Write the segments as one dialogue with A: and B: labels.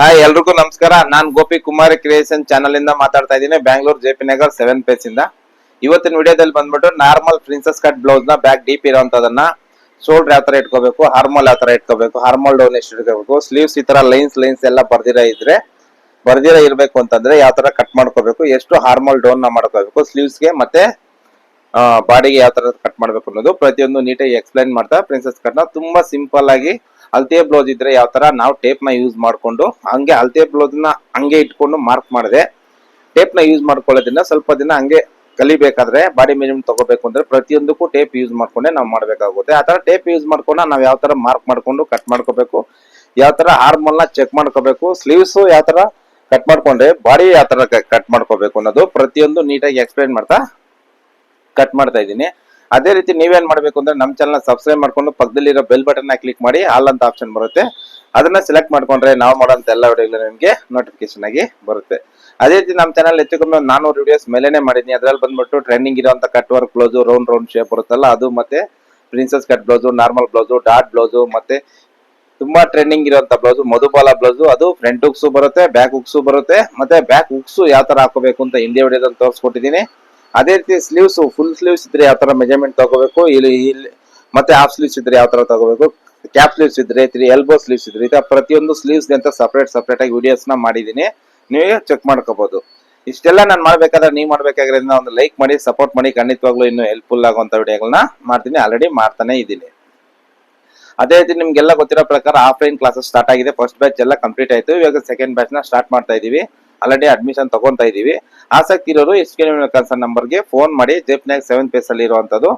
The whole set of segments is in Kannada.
A: ಹಾಯ್, ಎಲ್ರಿಗೂ ನಮಸ್ಕಾರ. ನಾನು ಗೋಪಿ ಕುಮಾರ್ ಕ್ರಿಯೇಷನ್ ಚಾನಲ್ ಇಂದ ಮಾತಾಡ್ತಾ ಇದ್ದೀನಿ. Bangalore J P Nagar seven phase ಇಂದ. ಇವತ್ತಿನ ವಿಡಿಯೋದಲ್ಲಿ ಬಂದ್ಬಿಟ್ಟು ನಾರ್ಮಲ್ ಪ್ರಿನ್ಸಸ್ ಕಟ್ ಬ್ಲೌಸ್ನ ಬ್ಯಾಕ್ ಡೀಪ್ ಇರುವಂತದನ್ನ ಶೋಲ್ಡರ್ ಯಾವ ತರ ಇಟ್ಕೋಬೇಕು ಹಾರ್ಮೋಲ್ ಯಾವ ತರ ಇಟ್ಕೋಬೇಕು ಹಾರ್ಮೋಲ್ ಡೌನ್ ಎಷ್ಟು ಇಟ್ಕೋಬೇಕು ಸ್ಲೀವ್ಸ್ ಈ ತರ ಲೈನ್ಸ್ ಲೈನ್ಸ್ ಎಲ್ಲ ಬರ್ದಿರ ಇದ್ರೆ, ಬರ್ದಿರ ಇರಬೇಕು ಅಂತಂದ್ರೆ ಯಾವ ತರ ಕಟ್ ಮಾಡ್ಕೋಬೇಕು, ಎಷ್ಟು ಹಾರ್ಮೋಲ್ ಡೌನ್ನ ಮಾಡ್ಕೋಬೇಕು ಸ್ಲೀವ್ಸ್ಗೆ ಮತ್ತೆ ಬಾಡಿಗೆ ಯಾವ ತರ ಕಟ್ ಮಾಡ್ಬೇಕು ಅನ್ನೋದು ಪ್ರತಿಯೊಂದು ನೀಟಾಗಿ ಎಕ್ಸ್ಪ್ಲೈನ್ ಮಾಡ್ತಾ ಪ್ರಿನ್ಸಸ್ ಕಟ್ನ ತುಂಬಾ ಸಿಂಪಲ್ ಆಗಿ ಅಳತೆ ಬ್ಲೌಸ್ ಇದ್ರೆ ಯಾವ ತರ? ನಾವು ಟೇಪ್ನ ಯೂಸ್ ಮಾಡ್ಕೊಂಡು, ಹಂಗೆ ಅಳತೆ ಬ್ಲೌಸ್ನ ಹಂಗೆ ಇಟ್ಕೊಂಡು ಮಾರ್ಕ್ ಮಾಡಿದೆ. ಟೇಪ್ನ ಯೂಸ್ ಮಾಡ್ಕೊಳ್ಳೋದ್ರಿಂದ ಸ್ವಲ್ಪ ದಿನ ಹಂಗೆ ಕಲಿಬೇಕಾದ್ರೆ, ಬಾಡಿ ಮೆಜರ್ಮೆಂಟ್ ತಗೋಬೇಕು ಅಂದ್ರೆ ಪ್ರತಿಯೊಂದಕ್ಕೂ ಟೇಪ್ ಯೂಸ್ ಮಾಡ್ಕೊಂಡೆ ನಾವು ಮಾಡ್ಬೇಕಾಗುತ್ತೆ. ಆ ತರ ಟೇಪ್ ಯೂಸ್ ಮಾಡ್ಕೊಂಡು ನಾವು ಯಾವ ತರ ಮಾರ್ಕ್ ಮಾಡ್ಕೊಂಡು ಕಟ್ ಮಾಡ್ಕೋಬೇಕು, ಯಾವ ತರ ಹಾರ್ಮೋಲ್ನ ಚೆಕ್ ಮಾಡ್ಕೋಬೇಕು ಸ್ಲೀವ್ಸ್ ಯಾವ ತರ ಕಟ್ ಮಾಡ್ಕೊಂಡ್ರೆ ಬಾಡಿ ಯಾವ ತರ ಕಟ್ ಮಾಡ್ಕೋಬೇಕು ಅನ್ನೋದು ಪ್ರತಿಯೊಂದು ನೀಟಾಗಿ ಎಕ್ಸ್ಪ್ಲೈನ್ ಮಾಡ್ತಾ ಕಟ್ ಮಾಡ್ತಾ ಇದ್ದೀನಿ. ಅದೇ ರೀತಿ ನೀವೇನ್ ಮಾಡ್ಬೇಕು ಅಂದ್ರೆ ನಮ್ಮ ಚಾನಲ್ ಸಬ್ಸ್ಕ್ರೈಬ್ ಮಾಡ್ಕೊಂಡು ಪಕ್ಕದಲ್ಲಿರೋ ಬೆಲ್ ಬಟನ್ ಕ್ಲಿಕ್ ಮಾಡಿ ಆಲ್ ಅಂತ ಆಪ್ಷನ್ ಬರುತ್ತೆ. ಅದನ್ನ ಸೆಲೆಕ್ಟ್ ಮಾಡ್ಕೊಂಡ್ರೆ ನಾವು ಮಾಡೋಂತ ಎಲ್ಲ ವಿಡಿಯೋಗಳು ನಿಮಗೆ ನೋಟಿಫಿಕೇಶನ್ ಆಗಿ ಬರುತ್ತೆ. ಅದೇ ರೀತಿ ನಮ್ಮ ಚಾನಲ್ ಹೆಚ್ಚು ಕಮ್ಮಿ ಒಂದು ನಾನೂರು ವಿಡಿಯೋಸ್ ಮೇಲೇನೆ ಮಾಡಿದ್ದೀನಿ. ಅದ್ರಲ್ಲಿ ಬಂದ್ಬಿಟ್ಟು ಟ್ರೆಂಡಿಂಗ್ ಇರುವಂತ cut work blouse round round shape ಬರುತ್ತಲ್ಲ, ಅದು ಮತ್ತೆ princess cut blouse normal blouse dot blouse ಮತ್ತೆ ತುಂಬಾ ಟ್ರೆಂಡಿಂಗ್ ಇರುವಂತ ಬ್ಲೌಸ್ ಮಧುಬಾಲ ಬ್ಲೌಸ್ ಅದು ಫ್ರಂಟ್ ಹುಕ್ಸ್ ಬರುತ್ತೆ ಬ್ಯಾಕ್ ಹುಕ್ಸ್ ಬರುತ್ತೆ, ಮತ್ತೆ ಬ್ಯಾಕ್ ಹುಕ್ಸ್ ಯಾವ ತರ ಹಾಕೋಬೇಕು ಅಂತ ಹಿಂದೆ ವಿಡಿಯೋದಲ್ಲಿ ತೋರಿಸ್ಕೊಟ್ಟಿದ್ದೀನಿ. ಅದೇ ರೀತಿ ಸ್ಲೀವ್ಸ್ ಫುಲ್ ಸ್ಲೀವ್ಸ್ ಇದ್ರೆ ಯಾವ ತರ ಮೆಜರ್ಮೆಂಟ್ ತಗೋಬೇಕು? ಇಲ್ಲಿ ಇಲ್ಲಿ, ಮತ್ತೆ ಹಾಫ್ ಸ್ಲೀವ್ಸ್ ಇದ್ರೆ ಯಾವ ತರ ತಗೋಬೇಕು? ಕ್ಯಾಪ್ ಸ್ಲೀವ್ಸ್ ಇದ್ರೆ ಎಲ್ಬೋ ಸ್ಲೀವ್ಸ್ ಇದ್ರೆ, ಈ ತರ ಪ್ರತಿಯೊಂದು ಸ್ಲೀವ್ಸ್ ಅಂತ ಸಪರೇಟ್ ಸಪರೇಟ್ ಆಗಿ ವಿಡಿಯೋಸ್ನ ಮಾಡಿದೀನಿ ನೀವೇ ಚೆಕ್ ಮಾಡ್ಕೋಬಹುದು ಇಷ್ಟೆಲ್ಲ ನಾನು ಮಾಡ್ಬೇಕಾದ್ರೆ ನೀವು ಮಾಡ್ಬೇಕಾಗಿರೋದ್ರಿಂದ ಒಂದು ಲೈಕ್ ಮಾಡಿ ಸಪೋರ್ಟ್ ಮಾಡಿ, ಖಂಡಿತವಾಗ್ಲೂ ಇನ್ನು ಹೆಲ್ಪ್ಫುಲ್ ಆಗುವಂತ ವಿಡಿಯೋಗಳನ್ನ ಮಾಡ್ತೀನಿ. ಆಲ್ರೆಡಿ ಮಾಡ್ತಾನೆ ಇದ್ದೀನಿ. ಅದೇ ರೀತಿ ನಿಮ್ಗೆಲ್ಲ ಗೊತ್ತಿರೋ ಪ್ರಕಾರ ಆಫ್ಲೈನ್ ಕ್ಲಾಸಸ್ ಸ್ಟಾರ್ಟ್ ಆಗಿದೆ. ಫಸ್ಟ್ ಬ್ಯಾಚ್ ಎಲ್ಲ ಕಂಪ್ಲೀಟ್ ಆಯ್ತು. ಇವಾಗ ಸೆಕೆಂಡ್ ಬ್ಯಾಚ್ನ ಸ್ಟಾರ್ಟ್ ಮಾಡ್ತಾ ಇದೀವಿ. ಆಲ್ರೆಡಿ ಅಡ್ಮಿಷನ್ ತಗೊಂತಾ ಇದೀವಿ. ಆಸಕ್ತಿ ಇರೋರು ಎಸ್ ಕೆ ಕನ್ಸರ್ನ್ ನಂಬರ್ಗೆ ಫೋನ್ ಮಾಡಿ ಜೆಫ್ನಾಗ್ ಸೆವೆನ್ ಪೇಸ್ ಅಲ್ಲಿ ಇರುವಂತದ್ದು.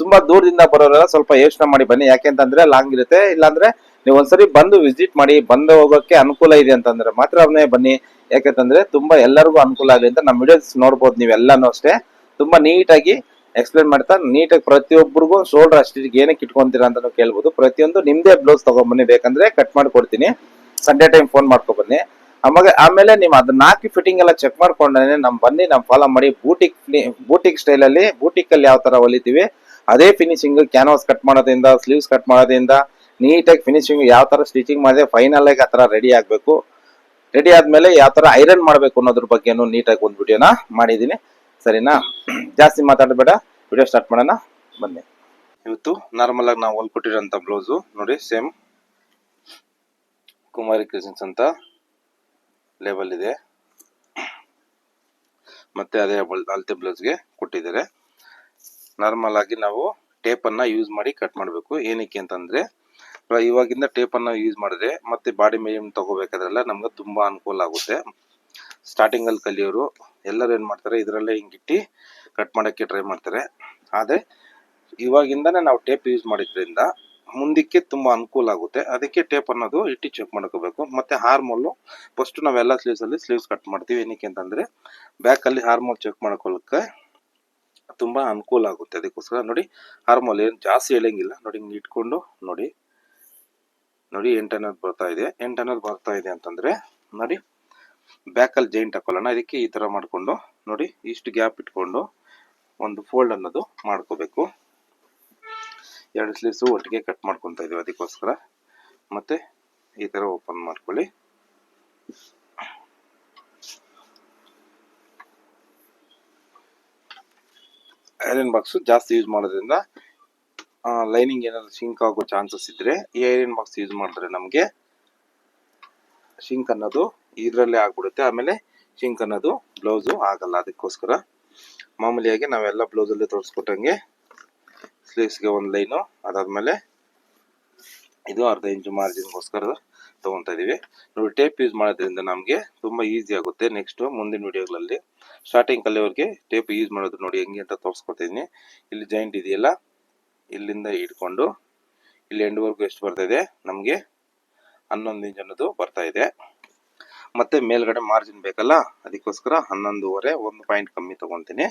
A: ತುಂಬಾ ದೂರದಿಂದ ಬರೋರೆಲ್ಲ ಸ್ವಲ್ಪ ಯೋಚನೆ ಮಾಡಿ ಬನ್ನಿ. ಯಾಕೆಂತಂದ್ರೆ ಲಾಂಗ್ ಇರುತ್ತೆ. ಇಲ್ಲಾಂದ್ರೆ ನೀವು ಒಂದ್ಸರಿ ಬಂದು ವಿಸಿಟ್ ಮಾಡಿ, ಬಂದು ಹೋಗೋಕೆ ಅನುಕೂಲ ಇದೆ ಅಂತಂದ್ರೆ ಮಾತ್ರನೇ ಬನ್ನಿ. ಯಾಕೆಂತಂದ್ರೆ ತುಂಬಾ ಎಲ್ಲರಿಗೂ ಅನುಕೂಲ ಆಗಲಿ ಅಂತ ನಮ್ಮ ವಿಡಿಯೋಸ್ ನೋಡ್ಬೋದು ನೀವೆಲ್ಲಾನು ಅಷ್ಟೇ. ತುಂಬಾ ನೀಟಾಗಿ ಎಕ್ಸ್ಪ್ಲೇನ್ ಮಾಡ್ತಾ, ನೀಟಾಗಿ ಪ್ರತಿಯೊಬ್ಬರಿಗೂ ಶೋಲ್ಡರ್ ಅಷ್ಟಿಗೆ ಏನಕ್ಕೆ ಇಟ್ಕೊಂತೀರಾ ಅಂತ ಕೇಳ್ಬೋದು. ಪ್ರತಿಯೊಂದು ನಿಮ್ದೇ ಬ್ಲೌಸ್ ತಗೊಂಡ್ಬನ್ನಿ ಬೇಕಂದ್ರೆ ಕಟ್ ಮಾಡಿ ಕೊಡ್ತೀನಿ. ಸಂಡೇ ಟೈಮ್ ಫೋನ್ ಮಾಡ್ಕೊ ಆಮೇಲೆ ಆಮೇಲೆ ನೀವು ಅದನ್ನ ಹಾಕಿ ಫಿಟ್ಟಿಂಗ್ ಎಲ್ಲ ಚೆಕ್ ಮಾಡ್ಕೊಂಡ್ರೆ ನಮ್ ಬನ್ನಿ ನಮ್ ಫಾಲೋ ಮಾಡಿ ಬೂಟಿಕ್ ಬೂಟಿಕ್ ಸ್ಟೈಲ್ ಅಲ್ಲಿ ಬೂಟಿಕ್ ಅಲ್ಲಿ ಯಾವ ತರ ಹೊಲಿತೀವಿ, ಅದೇ ಫಿನಿಶಿಂಗ್ ಕ್ಯಾನ್ವಾಸ್ ಕಟ್ ಮಾಡೋದ್ರಿಂದ ಸ್ಲೀವ್ಸ್ ಕಟ್ ಮಾಡೋದ್ರಿಂದ ನೀಟಾಗಿ ಫಿನಿಶಿಂಗ್ ಯಾವ ತರ ಸ್ಟಿಚಿಂಗ್ ಮಾಡಿದ್ರೆ ಫೈನಲ್ ಆಗಿ ಆ ತರ ರೆಡಿ ಆಗ್ಬೇಕು. ರೆಡಿ ಆದ್ಮೇಲೆ ಯಾವ ತರ ಐರನ್ ಮಾಡ್ಬೇಕು ಅನ್ನೋದ್ರ ಬಗ್ಗೆನೂ ನೀಟಾಗಿ ಒಂದು ವಿಡಿಯೋನ ಮಾಡಿದೀನಿ. ಸರಿನಾ? ಜಾಸ್ತಿ ಮಾತಾಡಬೇಡ. ವಿಡಿಯೋ ಸ್ಟಾರ್ಟ್ ಮಾಡೋಣ. ಬನ್ನಿ. ಇವತ್ತು ನಾರ್ಮಲ್ ಆಗಿ ನಾವು ಹೊಲ್ಕೊಟ್ಟಿರೋಂಥ ಬ್ಲೌಸು ನೋಡಿ ಸೇಮ್ ಕುಮಾರಿ ಕ್ರಿಸನ್ಸ್ ಅಂತ. ಲೇಬಲ್ ಇದೆ. ಮತ್ತೆ ಅದೇ ಅಳತೆ ಬ್ಲೌಸ್ಗೆ ಕೊಟ್ಟಿದ್ದಾರೆ. ನಾರ್ಮಲ್ ಆಗಿ ನಾವು ಟೇಪ್ ಅನ್ನ ಯೂಸ್ ಮಾಡಿ ಕಟ್ ಮಾಡಬೇಕು. ಏನಕ್ಕೆ ಅಂತಂದ್ರೆ ಇವಾಗಿಂದ ಟೇಪ್ ಅನ್ನ ಯೂಸ್ ಮಾಡಿದ್ರೆ ಮತ್ತೆ ಬಾಡಿ ಮೇಯಮ್ ತಗೋಬೇಕಾದ್ರೆಲ್ಲ ನಮ್ಗೆ ತುಂಬಾ ಅನುಕೂಲ ಆಗುತ್ತೆ. ಸ್ಟಾರ್ಟಿಂಗ್ ಅಲ್ಲಿ ಕಲಿಯೋರು ಎಲ್ಲರೂ ಏನು ಮಾಡ್ತಾರೆ, ಇದರಲ್ಲೇ ಹಿಂಗಿಟ್ಟು ಕಟ್ ಮಾಡಕ್ಕೆ ಟ್ರೈ ಮಾಡ್ತಾರೆ. ಆದರೆ ಇವಾಗಿಂದನೇ ನಾವು ಟೇಪ್ ಯೂಸ್ ಮಾಡಿದ್ರಿಂದ ಮುಂದಕ್ಕೆ ತುಂಬಾ ಅನುಕೂಲ ಆಗುತ್ತೆ. ಅದಕ್ಕೆ ಟೇಪ್ ಅನ್ನೋದು ಇಟ್ಟು ಚೆಕ್ ಮಾಡ್ಕೋಬೇಕು. ಮತ್ತೆ ಹಾರ್ಮೋಲ್ ಫಸ್ಟ್ ನಾವೆಲ್ಲ ಸ್ಲೀವ್ಸ್ ಅಲ್ಲಿ ಸ್ಲೀವ್ಸ್ ಕಟ್ ಮಾಡ್ತೀವಿ. ಏನಕ್ಕೆ ಅಂತಂದ್ರೆ ಬ್ಯಾಕ್ ಅಲ್ಲಿ ಹಾರ್ಮೋಲ್ ಚೆಕ್ ಮಾಡ್ಕೊಳ್ಳಕ್ಕೆ ತುಂಬಾ ಅನುಕೂಲ ಆಗುತ್ತೆ ಅದಕ್ಕೋಸ್ಕರ. ನೋಡಿ ಹಾರ್ಮೋಲ್ ಏನು ಜಾಸ್ತಿ ಹೇಳಂಗಿಲ್ಲ ನೋಡಿ, ಹಿಂಗೆ ಇಟ್ಕೊಂಡು ನೋಡಿ. ನೋಡಿ, ಎಂಟು ಅನ್ನೋದು ಬರ್ತಾ ಇದೆ. ಎಂಟು ಅನ್ನೋದು ಬರ್ತಾ ಇದೆ ಅಂತಂದ್ರೆ ನೋಡಿ ಬ್ಯಾಕ್ ಅಲ್ಲಿ ಜೈಂಟ್ ಹಾಕೊಳ್ಳೋಣ. ಅದಕ್ಕೆ ಈ ತರ ಮಾಡ್ಕೊಂಡು ನೋಡಿ, ಇಷ್ಟು ಗ್ಯಾಪ್ ಇಟ್ಕೊಂಡು ಒಂದು ಫೋಲ್ಡ್ ಅನ್ನೋದು ಮಾಡ್ಕೋಬೇಕು. ಎರಡು ಸ್ಲೀವ್ಸು ಒಟ್ಟಿಗೆ ಕಟ್ ಮಾಡ್ಕೊತಾ ಇದೀವಿ ಅದಕ್ಕೋಸ್ಕರ. ಮತ್ತೆ ಈ ತರ ಓಪನ್ ಮಾಡ್ಕೊಳ್ಳಿ. ಐರನ್ ಬಾಕ್ಸ್ ಜಾಸ್ತಿ ಯೂಸ್ ಮಾಡೋದ್ರಿಂದ ಲೈನಿಂಗ್ ಏನಾದ್ರು ಶಿಂಕ್ ಆಗೋ ಚಾನ್ಸಸ್ ಇದ್ರೆ ಈ ಐರನ್ ಬಾಕ್ಸ್ ಯೂಸ್ ಮಾಡಿದ್ರೆ ನಮಗೆ ಶಿಂಕ್ ಅನ್ನೋದು ಇದರಲ್ಲೇ ಆಗ್ಬಿಡುತ್ತೆ. ಆಮೇಲೆ ಶಿಂಕ್ ಅನ್ನೋದು ಬ್ಲೌಸು ಆಗಲ್ಲ. ಅದಕ್ಕೋಸ್ಕರ ಮಾಮೂಲಿಯಾಗಿ ನಾವೆಲ್ಲ ಬ್ಲೌಸಲ್ಲೇ ತೋರಿಸ್ಕೊಟ್ಟಂಗೆ ಸ್ಲೀವ್ಸ್ಗೆ ಒಂದು ಲೈನು ಅದಾದ್ಮೇಲೆ ಇದು ಅರ್ಧ ಇಂಚು ಮಾರ್ಜಿನ್ಗೋಸ್ಕರ ತಗೊಂತಾ ಇದ್ದೀವಿ ನೋಡಿ ಟೇಪ್ ಯೂಸ್ ಮಾಡೋದ್ರಿಂದ ನಮಗೆ ತುಂಬಾ ಈಸಿ ಆಗುತ್ತೆ. ನೆಕ್ಸ್ಟ್ ಮುಂದಿನ ವಿಡಿಯೋಗಳಲ್ಲಿ ಸ್ಟಾರ್ಟಿಂಗ್ ಕಲಿಯೋರಿಗೆ ಟೇಪ್ ಯೂಸ್ ಮಾಡೋದು ನೋಡಿ ಹೆಂಗೆ ಅಂತ ತೋರಿಸ್ಕೊತೀನಿ ಇಲ್ಲಿ ಜಾಯಿಂಟ್ ಇದೆಯಲ್ಲ, ಇಲ್ಲಿಂದ ಹಿಡ್ಕೊಂಡು ಇಲ್ಲಿ ಎಂಡ್ವರೆಗೂ ಎಷ್ಟು ಬರ್ತಾ ಇದೆ? ನಮಗೆ ಹನ್ನೊಂದು ಇಂಚ್ ಅನ್ನೋದು ಬರ್ತಾ ಇದೆ. ಮತ್ತೆ ಮೇಲ್ಗಡೆ ಮಾರ್ಜಿನ್ ಬೇಕಲ್ಲ? ಅದಕ್ಕೋಸ್ಕರ ಹನ್ನೊಂದುವರೆ, ಒಂದು ಪಾಯಿಂಟ್ ಕಮ್ಮಿ ತಗೊಂತೀನಿ.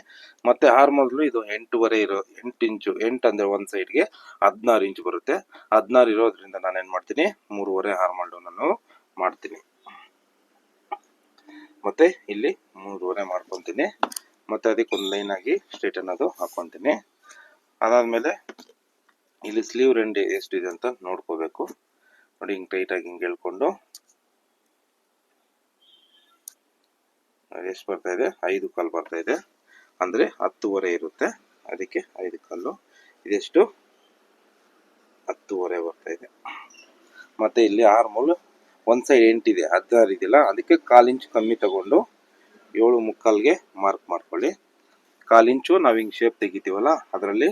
A: ಮತ್ತೆ ಹಾರ್ಮೋಲ್ಲು ಇದು ಎಂಟೂವರೆ ಇರೋ, ಎಂಟು ಇಂಚು ಎಂಟು ಅಂದ್ರೆ ಒಂದ್ ಸೈಡ್ಗೆ ಹದಿನಾರು ಇಂಚು ಬರುತ್ತೆ. ಹದಿನಾರು ಇರೋದ್ರಿಂದ ನಾನು ಏನ್ ಮಾಡ್ತೀನಿ? ಮೂರುವರೆ ಹಾರ್ಮೋಲ್ ನಾನು ಮಾಡ್ತೀನಿ. ಮತ್ತೆ ಇಲ್ಲಿ ಮೂರುವರೆ ಮಾಡ್ಕೊಂತೀನಿ. ಮತ್ತೆ ಅದಕ್ಕೆ ಒಂದು ಲೈನ್ ಆಗಿ ಸ್ಟ್ರೇಟ್ ಅನ್ನೋದು ಹಾಕೊಂತೀನಿ. ಅದಾದ್ಮೇಲೆ ಇಲ್ಲಿ ಸ್ಲೀವ್ ರೆಂಡ್ ಎಷ್ಟಿದೆ ಅಂತ ನೋಡ್ಕೋಬೇಕು. ನೋಡಿ ಹಿಂಗೆ ಆಗಿ ಹಿಂಗೆ ಹೇಳ್ಕೊಂಡು. ಎಷ್ಟು ಬರ್ತಾ ಇದೆ? ಐದು ಕಾಲು ಬರ್ತಾ ಇದೆ. ಅಂದರೆ ಹತ್ತುವರೆ ಇರುತ್ತೆ. ಅದಕ್ಕೆ ಐದು ಕಾಲು. ಇದೆಷ್ಟು? ಹತ್ತುವರೆ ಬರ್ತಾ ಇದೆ. ಮತ್ತೆ ಇಲ್ಲಿ ಆರ್ಮೂಲ್ ಒಂದು ಸೈಡ್ ಎಂಟಿದೆ ಹದಿನಾರು ಇದೆಯಲ್ಲ, ಅದಕ್ಕೆ ಕಾಲು ಇಂಚು ಕಮ್ಮಿ ತಗೊಂಡು ಏಳು ಮುಕ್ಕಾಲ್ಗೆ ಮಾರ್ಕ್ ಮಾಡ್ಕೊಳ್ಳಿ. ಕಾಲು ಇಂಚು ನಾವು ಹಿಂಗೆ ಶೇಪ್ ತೆಗಿತೀವಲ್ಲ, ಅದರಲ್ಲಿ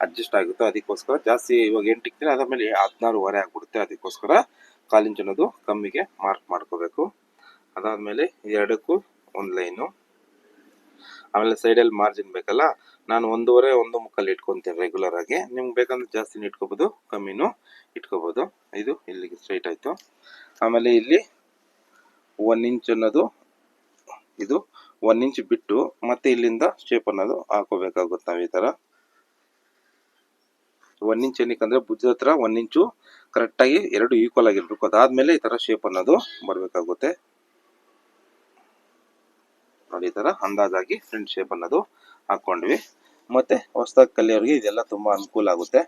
A: ಅಡ್ಜಸ್ಟ್ ಆಗುತ್ತೆ ಅದಕ್ಕೋಸ್ಕರ ಜಾಸ್ತಿ ಇವಾಗ ಎಂಟು ಇಕ್ತೀನಿ ಹದಿನಾರು ಹದಿನಾರುವರೆ ಆಗಿಬಿಡುತ್ತೆ. ಅದಕ್ಕೋಸ್ಕರ ಕಾಲಿಂಚು ಅನ್ನೋದು ಕಮ್ಮಿಗೆ ಮಾರ್ಕ್ ಮಾಡ್ಕೋಬೇಕು. ಅದಾದಮೇಲೆ ಎರಡಕ್ಕೂ ಒಂದು ಲೈನು ಆಮೇಲೆ ಸೈಡಲ್ಲಿ ಮಾರ್ಜಿನ್ ಬೇಕಲ್ಲ? ನಾನು ಒಂದೂವರೆ, ಒಂದು ಮುಕ್ಕಲ್ಲಿ ಇಟ್ಕೊತೀನಿ ರೆಗ್ಯುಲರ್ ಆಗಿ. ನಿಮ್ಗೆ ಬೇಕಂದ್ರೆ ಜಾಸ್ತಿನೂ ಇಟ್ಕೋಬೋದು, ಕಮ್ಮಿನೂ ಇಟ್ಕೋಬೋದು. ಇದು ಇಲ್ಲಿಗೆ ಸ್ಟ್ರೈಟ್ ಆಯಿತು. ಆಮೇಲೆ ಇಲ್ಲಿ ಒನ್ ಇಂಚ್ ಅನ್ನೋದು, ಇದು ಒನ್ ಇಂಚ್ ಬಿಟ್ಟು ಮತ್ತೆ ಇಲ್ಲಿಂದ ಶೇಪ್ ಅನ್ನೋದು ಹಾಕೋಬೇಕಾಗುತ್ತೆ ನಾವು ಈ ಥರ ಒನ್ ಇಂಚ್ ಏನಕ್ಕೆ ಭುಜದ ಹತ್ರ ಒನ್ ಇಂಚು ಕರೆಕ್ಟಾಗಿ ಎರಡು ಈಕ್ವಲ್ ಆಗಿರ್ಬೇಕು. ಅದಾದಮೇಲೆ ಈ ಥರ ಶೇಪ್ ಅನ್ನೋದು ಬರಬೇಕಾಗುತ್ತೆ. ನೋಡಿ ಈ ಥರ ಅಂದಾಜಾಗಿ ಫ್ರಂಟ್ ಶೇಪ್ ಅನ್ನೋದು ಹಾಕ್ಕೊಂಡ್ವಿ. ಮತ್ತೆ ಹೊಸದಾಗಿ ಕಲಿಯೋರಿಗೆ ಇದೆಲ್ಲ ತುಂಬಾ ಅನುಕೂಲ ಆಗುತ್ತೆ.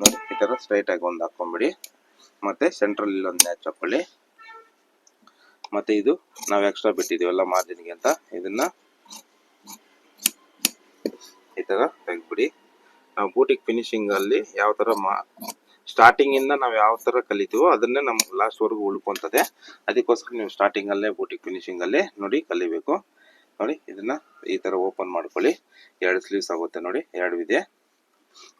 A: ನೋಡಿ ಈ ಥರ ಸ್ಟ್ರೈಟ್ ಆಗಿ ಒಂದು ಹಾಕೊಂಡ್ಬಿಡಿ ಮತ್ತೆ ಸೆಂಟ್ರಲ್ ಒಂದು ಮ್ಯಾಚ್ ಹಾಕೊಳ್ಳಿ. ಮತ್ತೆ ಇದು ನಾವು ಎಕ್ಸ್ಟ್ರಾ ಬಿಟ್ಟಿದೀವಲ್ಲ ಮಾರ್ಜಿನ್ಗೆ ಅಂತ, ಇದನ್ನ ಈ ತರ ತೆಗ್ದ್ಬಿಡಿ. ನಾವು ಬೂಟಿಗೆ ಫಿನಿಶಿಂಗ್ ಅಲ್ಲಿ ಯಾವ ತರ ಮಾ ಸ್ಟಾರ್ಟಿಂಗ್ ಇಂದ ನಾವು ಯಾವ ತರ ಕಲಿತೀವೋ ಅದನ್ನೇ ನಮ್ಗೆ ಲಾಸ್ಟ್ ವರೆಗೂ ಉಳ್ಕೊಂತದೆ. ಅದಕ್ಕೋಸ್ಕರ ನೀವು ಸ್ಟಾರ್ಟಿಂಗ್ ಅಲ್ಲೇ ಬೂಟಿಕ್ ಫಿನಿಶಿಂಗ್ ಅಲ್ಲೇ ನೋಡಿ ಕಲಿಬೇಕು. ನೋಡಿ, ಇದನ್ನ ಈ ತರ ಓಪನ್ ಮಾಡ್ಕೊಳ್ಳಿ. ಎರಡು ಸ್ಲೀವ್ಸ್ ಆಗುತ್ತೆ ನೋಡಿ, ಎರಡು ಇದೆ.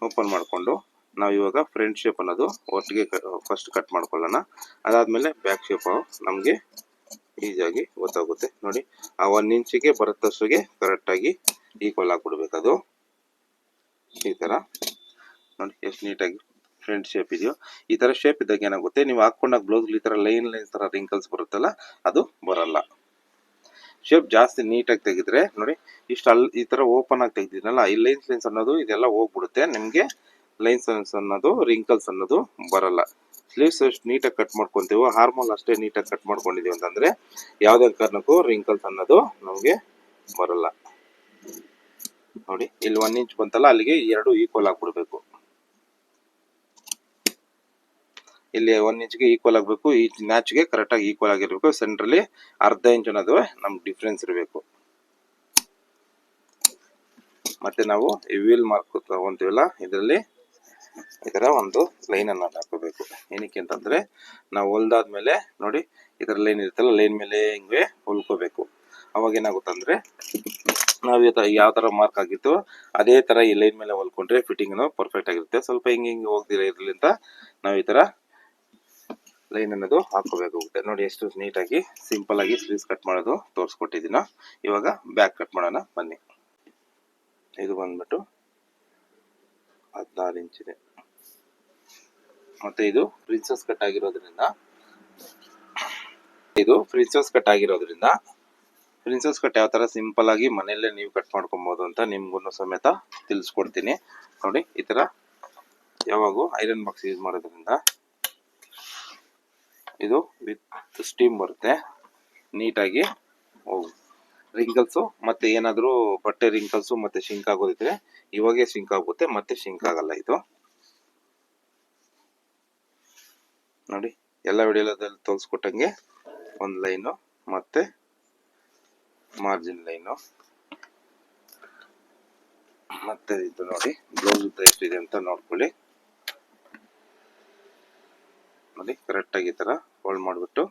A: ಓಪನ್ ಮಾಡ್ಕೊಂಡು ನಾವು ಇವಾಗ ಫ್ರಂಟ್ ಶೇಪ್ ಅನ್ನೋದು ಒಟ್ಟಿಗೆ ಫಸ್ಟ್ ಕಟ್ ಮಾಡ್ಕೊಳ್ಳೋಣ. ಅದಾದ್ಮೇಲೆ ಬ್ಯಾಕ್ ಶೇಪ್ ನಮಗೆ ಈಸಿಯಾಗಿ ಗೊತ್ತಾಗುತ್ತೆ. ನೋಡಿ, ಆ ಒನ್ ಇಂಚಿಗೆ ಬರುತ್ತಷ್ಟಿಗೆ ಕರೆಕ್ಟಾಗಿ ಈಕ್ವಲ್ ಆಗಿಬಿಡ್ಬೇಕು ಅದು. ಈ ಥರ ನೋಡಿ, ಎಷ್ಟು ನೀಟಾಗಿ ಫ್ರಂಟ್ ಶೇಪ್ ಇದೆಯೋ, ಈ ಥರ ಶೇಪ್ ಇದ್ದಾಗ ಏನಾಗುತ್ತೆ? ನೀವು ಹಾಕೊಂಡಾಗ ಬ್ಲೌಸ್ ಈ ಥರ ಲೈನ್ ಲೈನ್ ಥರ ರಿಂಕಲ್ಸ್ ಬರುತ್ತಲ್ಲ, ಅದು ಬರಲ್ಲ. ಶೇಪ್ ಜಾಸ್ತಿ ನೀಟಾಗಿ ತೆಗೆದ್ರೆ, ನೋಡಿ, ಇಷ್ಟು ಅಲ್ಲಿ ಈ ಥರ ಓಪನ್ ಆಗಿ ತೆಗ್ದಿದ್ನಲ್ಲ, ಈ ಲೈನ್ಸ್ ಲೈನ್ಸ್ ಅನ್ನೋದು ಇದೆಲ್ಲ ಹೋಗ್ಬಿಡುತ್ತೆ, ನಿಮಗೆ ಲೈನ್ಸ್ ಲೈನ್ಸ್ ಅನ್ನೋದು ರಿಂಕಲ್ಸ್ ಅನ್ನೋದು ಬರಲ್ಲ. ಸ್ಲೀವ್ಸ್ ಎಷ್ಟು ನೀಟಾಗಿ ಕಟ್ ಮಾಡ್ಕೊತೀವೋ ಹಾರ್ಮೋಲ್ ಅಷ್ಟೇ ನೀಟಾಗಿ ಕಟ್ ಮಾಡ್ಕೊಂಡಿದೀವಿ ಅಂತಂದ್ರೆ, ಯಾವುದೇ ಕಾರಣಕ್ಕೂ ರಿಂಕಲ್ಸ್ ಅನ್ನೋದು ನಮಗೆ ಬರಲ್ಲ. ನೋಡಿ, ಇಲ್ಲಿ ಒನ್ ಇಂಚ್ ಬಂತಲ್ಲ, ಅಲ್ಲಿಗೆ ಎರಡು ಈಕ್ವಲ್ ಆಗ್ಬಿಡ್ಬೇಕು. ಇಲ್ಲಿ ಒನ್ ಇಂಚ್ಗೆ ಈಕ್ವಲ್ ಆಗಬೇಕು, ಈ ಮ್ಯಾಚ್ಗೆ ಕರೆಕ್ಟಾಗಿ ಈಕ್ವಲ್ ಆಗಿರಬೇಕು. ಸೆಂಟ್ರಲ್ಲಿ ಅರ್ಧ ಇಂಚ್ ಅನ್ನೋದು ನಮ್ಗೆ ಡಿಫ್ರೆನ್ಸ್ ಇರಬೇಕು. ಮತ್ತೆ ನಾವು ಈ ವೀಲ್ ಮಾರ್ಕ್ ತಗೊಂತೀವಲ್ಲ, ಇದರಲ್ಲಿ ಈ ಥರ ಒಂದು ಲೈನ್ ಅನ್ನ ಹಾಕೋಬೇಕು. ಏನಕ್ಕೆ ಅಂತಂದ್ರೆ, ನಾವು ಹೊಲ್ದಾದ್ಮೇಲೆ ನೋಡಿ ಈ ಥರ ಲೈನ್ ಇರುತ್ತಲ್ಲ ಲೈನ್ ಮೇಲೆ ಹಿಂಗೆ ಹೊಲ್ಕೋಬೇಕು. ಅವಾಗ ಏನಾಗುತ್ತಂದ್ರೆ ನಾವು ಯಾವ ತರ ಮಾರ್ಕ್ ಆಗಿತ್ತು ಅದೇ ತರ ಈ ಲೈನ್ ಮೇಲೆ ಹೊಲ್ಕೊಂಡ್ರೆ ಫಿಟ್ಟಿಂಗ್ ಪರ್ಫೆಕ್ಟ್ ಆಗಿರುತ್ತೆ. ಸ್ವಲ್ಪ ಹಿಂಗೆ ಹಿಂಗೆ ಹೋಗ್ದಿರ ಇರಲಿ ಅಂತ ನಾವು ಈ ತರ ಲೈನ್ ಅನ್ನೋದು ಹಾಕೋಬೇಕಾಗುತ್ತೆ ನೋಡಿ ಎಷ್ಟು ನೀಟಾಗಿ ಸಿಂಪಲ್ ಆಗಿ ಸ್ಲೀವ್ಸ್ ಕಟ್ ಮಾಡೋದು ತೋರಿಸ್ಕೊಟ್ಟಿದ್ದೀನ. ಇವಾಗ ಬ್ಯಾಕ್ ಕಟ್ ಮಾಡೋಣ, ಬನ್ನಿ. ಇದು ಬಂದ್ಬಿಟ್ಟು ಹದಿನಾರು ಇಂಚಿದೆ. ಮತ್ತೆ ಇದು ಪ್ರಿನ್ಸಸ್ ಕಟ್ ಆಗಿರೋದ್ರಿಂದ, ಇದು ಪ್ರಿನ್ಸಸ್ ಕಟ್ ಆಗಿರೋದ್ರಿಂದ, ಪ್ರಿನ್ಸಸ್ ಕಟ್ ಯಾವ ತರ ಸಿಂಪಲ್ ಆಗಿ ಮನೆಯಲ್ಲೇ ನೀವು ಕಟ್ ಮಾಡ್ಕೊಬಹುದು ಅಂತ ನಿಮ್ಗೂ ಸಮೇತ ತಿಳಿಸ್ಕೊಡ್ತೀನಿ. ನೋಡಿ, ಈ ತರ ಯಾವಾಗೂ ಐರನ್ ಬಾಕ್ಸ್ ಯೂಸ್ ಮಾಡೋದ್ರಿಂದ ಇದು ವಿತ್ ಸ್ಟೀಮ್ ಬರುತ್ತೆ. ನೀಟಾಗಿ ರಿಂಕಲ್ಸು ಮತ್ತೆ ಏನಾದರೂ ಬಟ್ಟೆ ರಿಂಕಲ್ಸು ಮತ್ತೆ ಶಿಂಕ್ ಆಗೋದಿದ್ರೆ ಇವಾಗೆ ಶಿಂಕ್ ಆಗುತ್ತೆ, ಮತ್ತೆ ಶಿಂಕ್ ಆಗಲ್ಲ ಇದು. ನೋಡಿ, ಎಲ್ಲ ವಿಡಿಯೋದಲ್ಲಿ ತೋರಿಸ್ಕೊಟ್ಟಂಗೆ ಒಂದು ಲೈನು ಮತ್ತೆ ಮಾರ್ಜಿನ್ ಲೈನು. ಮತ್ತೆ ಇದು ನೋಡಿ, ಬ್ಲೌಸ್ ಎಷ್ಟಿದೆ ಅಂತ ನೋಡ್ಕೊಳ್ಳಿ. ನೋಡಿ ಕರೆಕ್ಟಾಗಿ ಈ ಥರ ಹೋಲ್ಡ್ ಮಾಡಿಬಿಟ್ಟು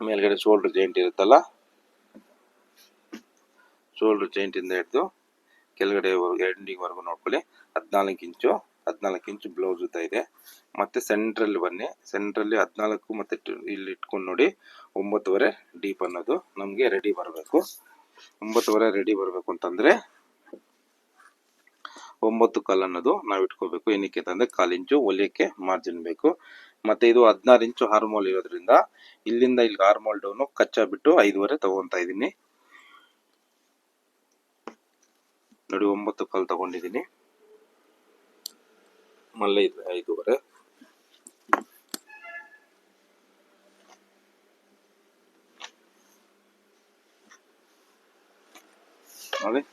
A: ಮೇಲ್ಗಡೆ ಶೋಲ್ಡರ್ ಜಾಯಿಂಟ್ ಇರುತ್ತಲ್ಲ? ಶೋಲ್ಡರ್ ಜಾಯಿಂಟಿಂದ ಹಿಡಿದು ಕೆಳಗಡೆ ಎಂಡಿಂಗ್ವರೆಗೂ ನೋಡ್ಕೊಳ್ಳಿ. ಹದಿನಾಲ್ಕು ಇಂಚು ಹದಿನಾಲ್ಕು ಇಂಚು ಬ್ಲೌಸ್ ಜೊತೆ ಇದೆ. ಮತ್ತೆ ಸೆಂಟ್ರಲ್ಲಿ ಬನ್ನಿ. ಸೆಂಟ್ರಲ್ಲಿ ಹದಿನಾಲ್ಕು ಮತ್ತೆ ಇಲ್ಲಿ ಇಟ್ಕೊಂಡು ನೋಡಿ. ಒಂಬತ್ತುವರೆ ಡೀಪ್ ಅನ್ನೋದು ನಮಗೆ ರೆಡಿ ಬರಬೇಕು. ಒಂಬತ್ತುವರೆ ರೆಡಿ ಬರಬೇಕು ಅಂತಂದ್ರೆ ಒಂಬತ್ತು ಕಾಲ್ ಅನ್ನೋದು ನಾವು ಇಟ್ಕೋಬೇಕು. ಏನಕ್ಕೆ ಅಂತಂದ್ರೆ ಕಾಲು ಇಂಚು ಹೊಲಿಯಕ್ಕೆ ಮಾರ್ಜಿನ್ ಬೇಕು. ಮತ್ತೆ ಇದು ಹದಿನಾರು ಇಂಚು ಹಾರ್ಮೋಲ್ ಇರೋದ್ರಿಂದ ಇಲ್ಲಿಂದ ಇಲ್ಲಿ ಹಾರ್ಮೋಲ್ ಡೌನು ಕಚ್ಚಾ ಬಿಟ್ಟು ಐದುವರೆ ತಗೊಂತ ಇದ್ದೀನಿ. ನೋಡಿ, ಒಂಬತ್ತು ಕಾಲ್ ತಗೊಂಡಿದ್ದೀನಿ. ಮಲ್ಲೆ ಇದೆ ಐದೂವರೆ.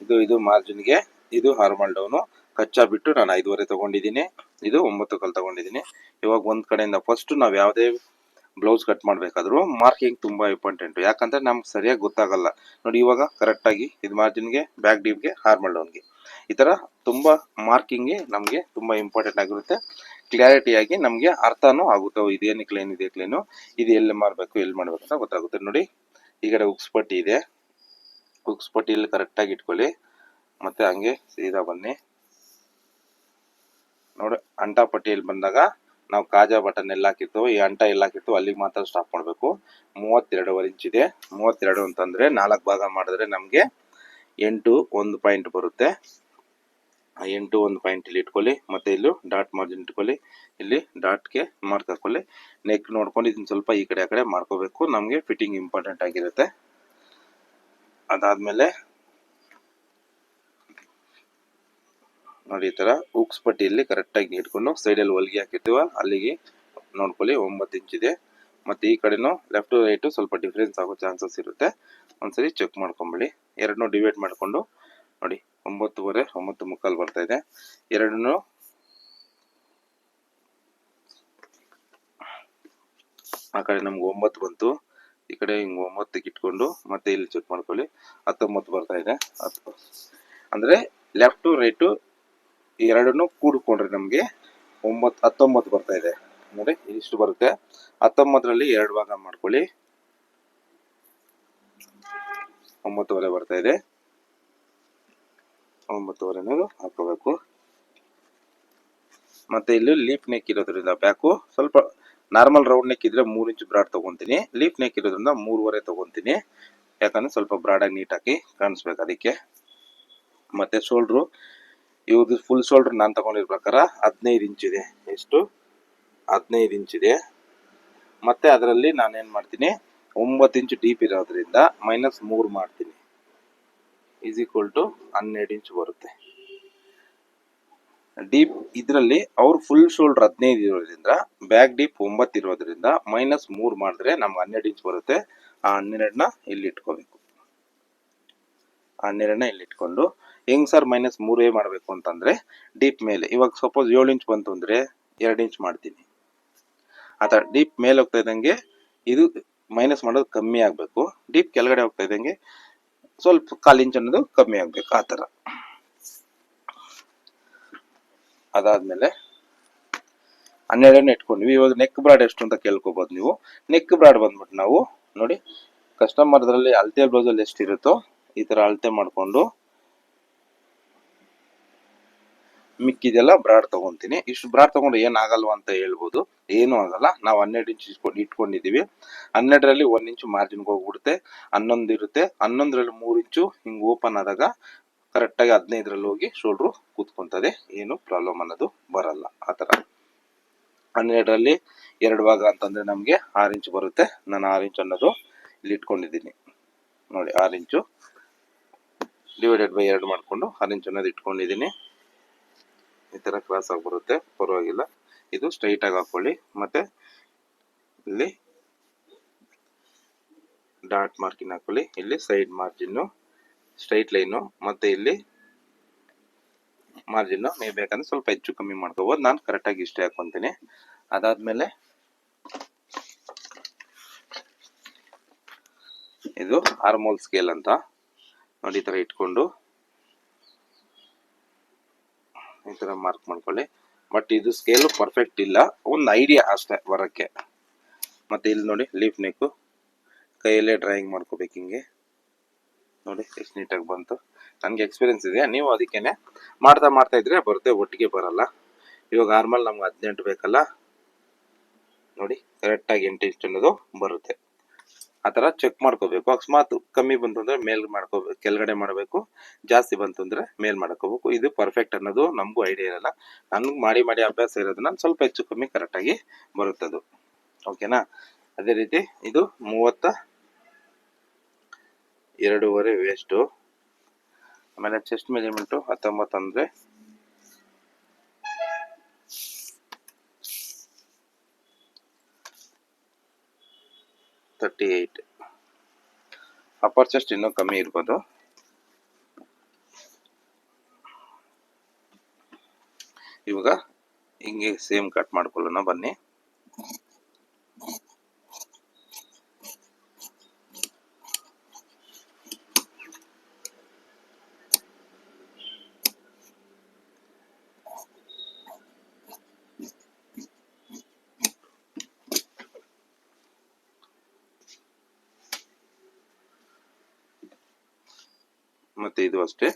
A: ಇದು ಇದು ಮಾರ್ಜಿನ್ಗೆ ಇದು ಹಾರ್ಮಲ್ ಡೌನು ಕಚ್ಚಾ ಬಿಟ್ಟು ನಾನು ಐದುವರೆ ತಗೊಂಡಿದ್ದೀನಿ. ಇದು ಒಂಬತ್ತು ಕಲ್ ತಗೊಂಡಿದ್ದೀನಿ. ಇವಾಗ ಒಂದ್ ಕಡೆಯಿಂದ ಫಸ್ಟ್ ನಾವು ಯಾವುದೇ ಬ್ಲೌಸ್ ಕಟ್ ಮಾಡಬೇಕಾದ್ರೂ ಮಾರ್ಕಿಂಗ್ ತುಂಬ ಇಂಪಾರ್ಟೆಂಟ್ ಯಾಕಂದ್ರೆ ನಮ್ಗೆ ಸರಿಯಾಗಿ ಗೊತ್ತಾಗಲ್ಲ. ನೋಡಿ ಇವಾಗ ಕರೆಕ್ಟಾಗಿ ಇದು ಮಾರ್ಜಿನ್ಗೆ ಬ್ಯಾಕ್ ಡೀಪ್ಗೆ ಹಾರ್ಮಲ್ ಡೌನ್ಗೆ ಈ ಥರ ತುಂಬ ಮಾರ್ಕಿಂಗ್ ನಮಗೆ ತುಂಬ ಇಂಪಾರ್ಟೆಂಟ್ ಆಗಿರುತ್ತೆ. ಕ್ಲಾರಿಟಿಯಾಗಿ ನಮಗೆ ಅರ್ಥನೂ ಆಗುತ್ತೆ, ಇದೇನು ಕ್ಲೀನ್ ಇದೆ ಕ್ಲೀನು ಇದು ಎಲ್ಲಿ ಮಾಡ್ಬೇಕು ಎಲ್ಲಿ ಮಾಡಬೇಕು ಅಂತ ಗೊತ್ತಾಗುತ್ತೆ. ನೋಡಿ, ಈ ಕಡೆ ಉಕ್ಸ್ ಪಟ್ಟಿ ಇದೆ. ಉಕ್ಸ್ ಪಟ್ಟಿಯಲ್ಲಿ ಕರೆಕ್ಟಾಗಿ ಇಟ್ಕೊಳ್ಳಿ. ಮತ್ತೆ ಹಂಗೆ ಸೀದಾ ಬನ್ನಿ. ನೋಡಿ, ಅಂಟ ಪಟ್ಟಿಯಲ್ಲಿ ಬಂದಾಗ ನಾವು ಕಾಜಾ ಬಟನ್ ಎಲ್ಲ ಹಾಕಿರ್ತೀವೋ ಈ ಅಂಟ ಎಲ್ಲ ಹಾಕಿರ್ತೀವೋ ಅಲ್ಲಿಗೆ ಮಾತ್ರ ಸ್ಟಾಪ್ ಮಾಡಬೇಕು. ಮೂವತ್ತೆರಡುವರೆ ಇಂಚ್ ಇದೆ. ಮೂವತ್ತೆರಡು ಅಂತಂದ್ರೆ ನಾಲ್ಕು ಭಾಗ ಮಾಡಿದ್ರೆ ನಮಗೆ ಎಂಟು ಒಂದು ಪಾಯಿಂಟ್ ಬರುತ್ತೆ. ಎಂಟು ಒಂದು ಪಾಯಿಂಟ್ ಇಲ್ಲಿ ಇಟ್ಕೊಳ್ಳಿ, ಮತ್ತೆ ಇಲ್ಲೂ ಡಾಟ್ ಮಾರ್ಜಿನ್ ಇಟ್ಕೊಳ್ಳಿ. ಇಲ್ಲಿ ಡಾಟ್ಗೆ ಮಾರ್ಕ್ ಹಾಕೊಳ್ಳಿ. ನೆಕ್ ನೋಡ್ಕೊಂಡು ಇದನ್ನ ಸ್ವಲ್ಪ ಈ ಕಡೆ, ಆ ಕಡೆ ಮಾಡ್ಕೋಬೇಕು. ನಮಗೆ ಫಿಟ್ಟಿಂಗ್ ಇಂಪಾರ್ಟೆಂಟ್ ಆಗಿರುತ್ತೆ. ಅದಾದ್ಮೇಲೆ ನೋಡಿ ಈ ತರ ಉಕ್ಸ್ ಪಟ್ಟಿಯಲ್ಲಿ ಕರೆಕ್ಟಾಗಿ ಇಟ್ಕೊಂಡು ಸೈಡಲ್ಲಿ ಹೊಲಿಗೆ ಹಾಕಿರ್ತೀವ, ಅಲ್ಲಿಗೆ ನೋಡ್ಕೊಳ್ಳಿ ಒಂಬತ್ತು ಇಂಚ್ ಇದೆ. ಮತ್ತೆ ಈ ಕಡೆನೂ ಲೆಫ್ಟ್ ರೈಟ್ ಸ್ವಲ್ಪ ಡಿಫ್ರೆನ್ಸ್ ಆಗೋ ಚಾನ್ಸಸ್ ಇರುತ್ತೆ. ಒಂದ್ಸರಿ ಚೆಕ್ ಮಾಡ್ಕೊಂಬಿಡಿ ಎರಡನ್ನೂ ಡಿವೈಡ್ ಮಾಡಿಕೊಂಡು ನೋಡಿ ಒಂಬತ್ತುವರೆ, ಒಂಬತ್ತು ಮುಕ್ಕಾಲು ಬರ್ತಾ ಇದೆ. ಎರಡನ್ನೂ ಆ ಕಡೆ ನಮ್ಗೆ ಒಂಬತ್ತು ಬಂತು. ಈ ಕಡೆ ಹಿಂಗೆ ಒಂಬತ್ತಕ್ಕೆ ಇಟ್ಕೊಂಡು ಮತ್ತೆ ಇಲ್ಲಿ ಚೆಕ್ ಮಾಡ್ಕೊಳ್ಳಿ. ಹತ್ತೊಂಬತ್ತು ಬರ್ತಾ ಇದೆ. ಹತ್ತು. ಅಂದ್ರೆ ಲೆಫ್ಟ್ ರೈಟು ಎರಡನ್ನು ಕೂಡಿಕೊಂಡ್ರೆ ನಮಗೆ ಒಂಬತ್ತು ಹತ್ತೊಂಬತ್ತು ಬರ್ತಾ ಇದೆ. ನೋಡಿ ಇಷ್ಟು ಬರುತ್ತೆ. ಹತ್ತೊಂಬತ್ತರಲ್ಲಿ ಎರಡು ಭಾಗ ಮಾಡ್ಕೊಳ್ಳಿ. ಒಂಬತ್ತುವರೆ ಬರ್ತಾ ಇದೆ. ಒಂಬತ್ತುವರೆ ಹಾಕೋಬೇಕು. ಮತ್ತೆ ಇಲ್ಲಿ ಲೀಫ್ ನೆಕ್ ಇರೋದ್ರಿಂದ ಬ್ಯಾಕು. ಸ್ವಲ್ಪ ನಾರ್ಮಲ್ ರೌಂಡ್ ನೆಕ್ ಇದ್ರೆ ಮೂರು ಇಂಚ್ ಬ್ರಾಡ್ ತಗೊಂತೀನಿ. ಲೀಫ್ ನೆಕ್ ಇರೋದ್ರಿಂದ ಮೂರುವರೆ ತಗೊಂತೀನಿ. ಯಾಕಂದ್ರೆ ಸ್ವಲ್ಪ ಬ್ರಾಡಾಗಿ ನೀಟಾಗಿ ಕಾಣಿಸ್ಬೇಕು ಅದಕ್ಕೆ. ಮತ್ತೆ ಶೋಲ್ಡ್ರು ಇವ್ರದ್ದು ಫುಲ್ ಶೋಲ್ಡರ್ ನಾನು ತಗೊಂಡಿರೋ ಪ್ರಕಾರ ಹದಿನೈದು ಇಂಚ್ ಇದೆ. ಎಷ್ಟು? ಹದಿನೈದು ಇಂಚ್ ಇದೆ. ಮತ್ತೆ ಅದರಲ್ಲಿ ನಾನೇನು ಮಾಡ್ತೀನಿ, ಒಂಬತ್ತು ಇಂಚ್ ಡೀಪ್ ಇರೋದ್ರಿಂದ ಮೈನಸ್ ಮೂರು ಮಾಡ್ತೀನಿ. ಈಸ್ ಈಕ್ವಲ್ ಟು ಹನ್ನೆರಡು ಇಂಚ್ ಬರುತ್ತೆ. ಡೀಪ್ ಇದರಲ್ಲಿ ಅವ್ರು ಫುಲ್ ಶೋಲ್ಡ್ರ್ ಹದಿನೈದು ಇರೋದ್ರಿಂದ ಬ್ಯಾಕ್ ಡೀಪ್ ಒಂಬತ್ತು ಇರೋದ್ರಿಂದ ಮೈನಸ್ ಮೂರು ಮಾಡಿದ್ರೆ ನಮ್ಗೆ ಹನ್ನೆರಡು ಇಂಚ್ ಬರುತ್ತೆ. ಆ ಹನ್ನೆರಡನ್ನ ಇಲ್ಲಿ ಇಟ್ಕೋಬೇಕು ಹನ್ನೆರಡನ್ನ ಇಲ್ಲಿ ಇಟ್ಕೊಂಡು ಹೆಂಗ್ ಸರ್ ಮೈನಸ್ ಮೂರೇ ಮಾಡಬೇಕು ಅಂತಂದ್ರೆ ಡೀಪ್ ಮೇಲೆ. ಇವಾಗ ಸಪೋಸ್ ಏಳು ಇಂಚ್ ಬಂತು ಅಂದ್ರೆ ಎರಡು ಇಂಚ್ ಮಾಡ್ತೀನಿ. ಆತ ಡೀಪ್ ಮೇಲೆ ಹೋಗ್ತಾ ಇದ್ದಂಗೆ ಇದು ಮೈನಸ್ ಮಾಡೋದು ಕಮ್ಮಿ ಆಗಬೇಕು. ಡೀಪ್ ಕೆಳಗಡೆ ಹೋಗ್ತಾ ಇದ್ದಂಗೆ ಸ್ವಲ್ಪ ಕಾಲು ಇಂಚ್ ಅನ್ನೋದು ಕಮ್ಮಿ ಆಗ್ಬೇಕು ಆ ಥರ. ಅದಾದ್ಮೇಲೆ ಹನ್ನೆರಡನ್ನ ಇಟ್ಕೊಂಡ್ವಿ ಇವಾಗ ನೆಕ್ ಬ್ರಾಡ್ ಎಷ್ಟು ಅಂತ ಕೇಳ್ಕೊಬೋದು ನೀವು. ನೆಕ್ ಬ್ರಾಡ್ ಬಂದ್ಬಿಟ್ಟು ನಾವು ನೋಡಿ ಕಸ್ಟಮರ್ದ್ರಲ್ಲಿ ಅಳತೆ ಬ್ಲೌಸಲ್ಲಿ ಎಷ್ಟಿರುತ್ತೋ ಈ ಥರ ಅಳತೆ ಮಾಡಿಕೊಂಡು ಮಿಕ್ಕಿದೆಲ್ಲ ಬ್ರಾಡ್ ತಗೊಂತೀನಿ. ಇಷ್ಟು ಬ್ರಾಡ್ ತಗೊಂಡು ಏನಾಗಲ್ವ ಅಂತ ಹೇಳ್ಬೋದು. ಏನೂ ಆಗಲ್ಲ. ನಾವು ಹನ್ನೆರಡು ಇಂಚ್ ಇಟ್ಕೊಂಡು ಇಟ್ಕೊಂಡಿದ್ದೀವಿ. ಹನ್ನೆರಡರಲ್ಲಿ ಒಂದು ಇಂಚು ಮಾರ್ಜಿನ್ಗೆ ಹೋಗ್ಬಿಡುತ್ತೆ. ಹನ್ನೊಂದು ಇರುತ್ತೆ. ಹನ್ನೊಂದರಲ್ಲಿ ಮೂರು ಇಂಚು ಹಿಂಗೆ ಓಪನ್ ಆದಾಗ ಕರೆಕ್ಟಾಗಿ ಹದಿನೈದರಲ್ಲಿ ಹೋಗಿ ಶೋಲ್ಡ್ರು ಕೂತ್ಕೊಂತದೆ. ಏನು ಪ್ರಾಬ್ಲಮ್ ಅನ್ನೋದು ಬರಲ್ಲ. ಆ ಥರ ಹನ್ನೆರಡರಲ್ಲಿ ಎರಡು ಭಾಗ ಅಂತಂದ್ರೆ ನಮಗೆ ಆರು ಇಂಚ್ ಬರುತ್ತೆ. ನಾನು ಆರು ಇಂಚ್ ಅನ್ನೋದು ಇಲ್ಲಿ ಇಟ್ಕೊಂಡಿದ್ದೀನಿ. ನೋಡಿ, ಆರು ಇಂಚು ಡಿವೈಡೆಡ್ ಬೈ ಎರಡು ಮಾಡಿಕೊಂಡು ಆರು ಇಂಚ್ ಅನ್ನೋದು ಇಟ್ಕೊಂಡಿದ್ದೀನಿ. ಈ ಥರ ಕ್ರಾಸ್ ಆಗಿ ಬರುತ್ತೆ ಪರವಾಗಿಲ್ಲ. ಇದು ಸ್ಟ್ರೈಟಾಗಿ ಹಾಕ್ಕೊಳ್ಳಿ ಮತ್ತು ಇಲ್ಲಿ ಡಾಟ್ ಮಾರ್ಕಿನ್ ಹಾಕೊಳ್ಳಿ. ಇಲ್ಲಿ ಸೈಡ್ ಮಾರ್ಜಿನ್ನು ಸ್ಟ್ರೈಟ್ ಲೈನು ಮತ್ತು ಇಲ್ಲಿ ಮಾರ್ಜಿನ್ನು ನೀವು ಬೇಕಂದ್ರೆ ಸ್ವಲ್ಪ ಹೆಚ್ಚು ಕಮ್ಮಿ ಮಾಡ್ಕೋಬೋದು. ನಾನು ಕರೆಕ್ಟಾಗಿ ಇಷ್ಟೇ ಹಾಕ್ಕೊತೀನಿ ಅದಾದಮೇಲೆ ಇದು ಆರ್ಮೋಲ್ ಸ್ಕೇಲ್ ಅಂತ. ನೋಡಿ ಈ ಥರ ಇಟ್ಕೊಂಡು ಈ ಥರ ಮಾರ್ಕ್ ಮಾಡ್ಕೊಳ್ಳಿ. ಬಟ್ ಇದು ಸ್ಕೇಲು ಪರ್ಫೆಕ್ಟ್ ಇಲ್ಲ. ಒಂದು ಐಡಿಯಾ ಅಷ್ಟೇ ಬರೋಕ್ಕೆ ಮತ್ತೆ ಇಲ್ಲಿ ನೋಡಿ ಲೀಫ್ ನೆಕ್ಕು ಕೈಯಲ್ಲೇ ಡ್ರಾಯಿಂಗ್ ಮಾಡ್ಕೋಬೇಕು ಹಿಂಗೆ. ನೋಡಿ ಎಷ್ಟು ನೀಟಾಗಿ ಬಂತು. ನನಗೆ ಎಕ್ಸ್ಪೀರಿಯನ್ಸ್ ಇದೆ ನೀವು ಅದಕ್ಕೇನೆ ಮಾಡ್ತಾ ಮಾಡ್ತಾ ಇದ್ರೆ ಬರುತ್ತೆ, ಒಟ್ಟಿಗೆ ಬರಲ್ಲ. ಇವಾಗ ನಾರ್ಮಲ್ ನಮ್ಗೆ ಹದಿನೆಂಟು ಬೇಕಲ್ಲ. ನೋಡಿ ಕರೆಕ್ಟಾಗಿ ಎಂಟು ಇಷ್ಟು ಅನ್ನೋದು ಬರುತ್ತೆ. ಆ ಚೆಕ್ ಮಾಡ್ಕೋಬೇಕು. ಅಕಸ್ಮಾತ್ ಕಮ್ಮಿ ಬಂತು ಅಂದ್ರೆ ಮೇಲ್ ಮಾಡ್ಕೋಬೇಕು ಕೆಳಗಡೆ ಮಾಡಬೇಕು. ಜಾಸ್ತಿ ಬಂತು ಅಂದ್ರೆ ಮೇಲ್ ಮಾಡ್ಕೋಬೇಕು. ಇದು ಪರ್ಫೆಕ್ಟ್ ಅನ್ನೋದು ನಮಗೂ ಐಡಿಯಾ ಇರಲ್ಲ. ನನ್ಗೆ ಮಾಡಿ ಮಾಡಿ ಅಭ್ಯಾಸ ಇರೋದನ್ನ ಸ್ವಲ್ಪ ಹೆಚ್ಚು ಕಮ್ಮಿ ಕರೆಕ್ಟಾಗಿ ಬರುತ್ತದು ಓಕೆನಾ ಅದೇ. ರೀತಿ ಇದು ಮೂವತ್ತ ಎರಡೂವರೆ ವೇಸ್ಟು ಆಮೇಲೆ ಚೆಸ್ಟ್ ಮೆಜರ್ಮೆಂಟು ಹತ್ತೊಂಬತ್ತು ಅಂದರೆ ತರ್ಟಿ ಏಯ್ಟ್ ಅಪ್ಪರ್ ಚೆಸ್ಟ್ ಇನ್ನೂ ಕಮ್ಮಿ ಇರ್ಬೋದು. ಇವಾಗ ಹಿಂಗೆ ಸೇಮ್ ಕಟ್ ಮಾಡ್ಕೊಳ್ಳೋಣ ಬನ್ನಿ. ಮತ್ತೆ ಇದು ಅಷ್ಟೇ.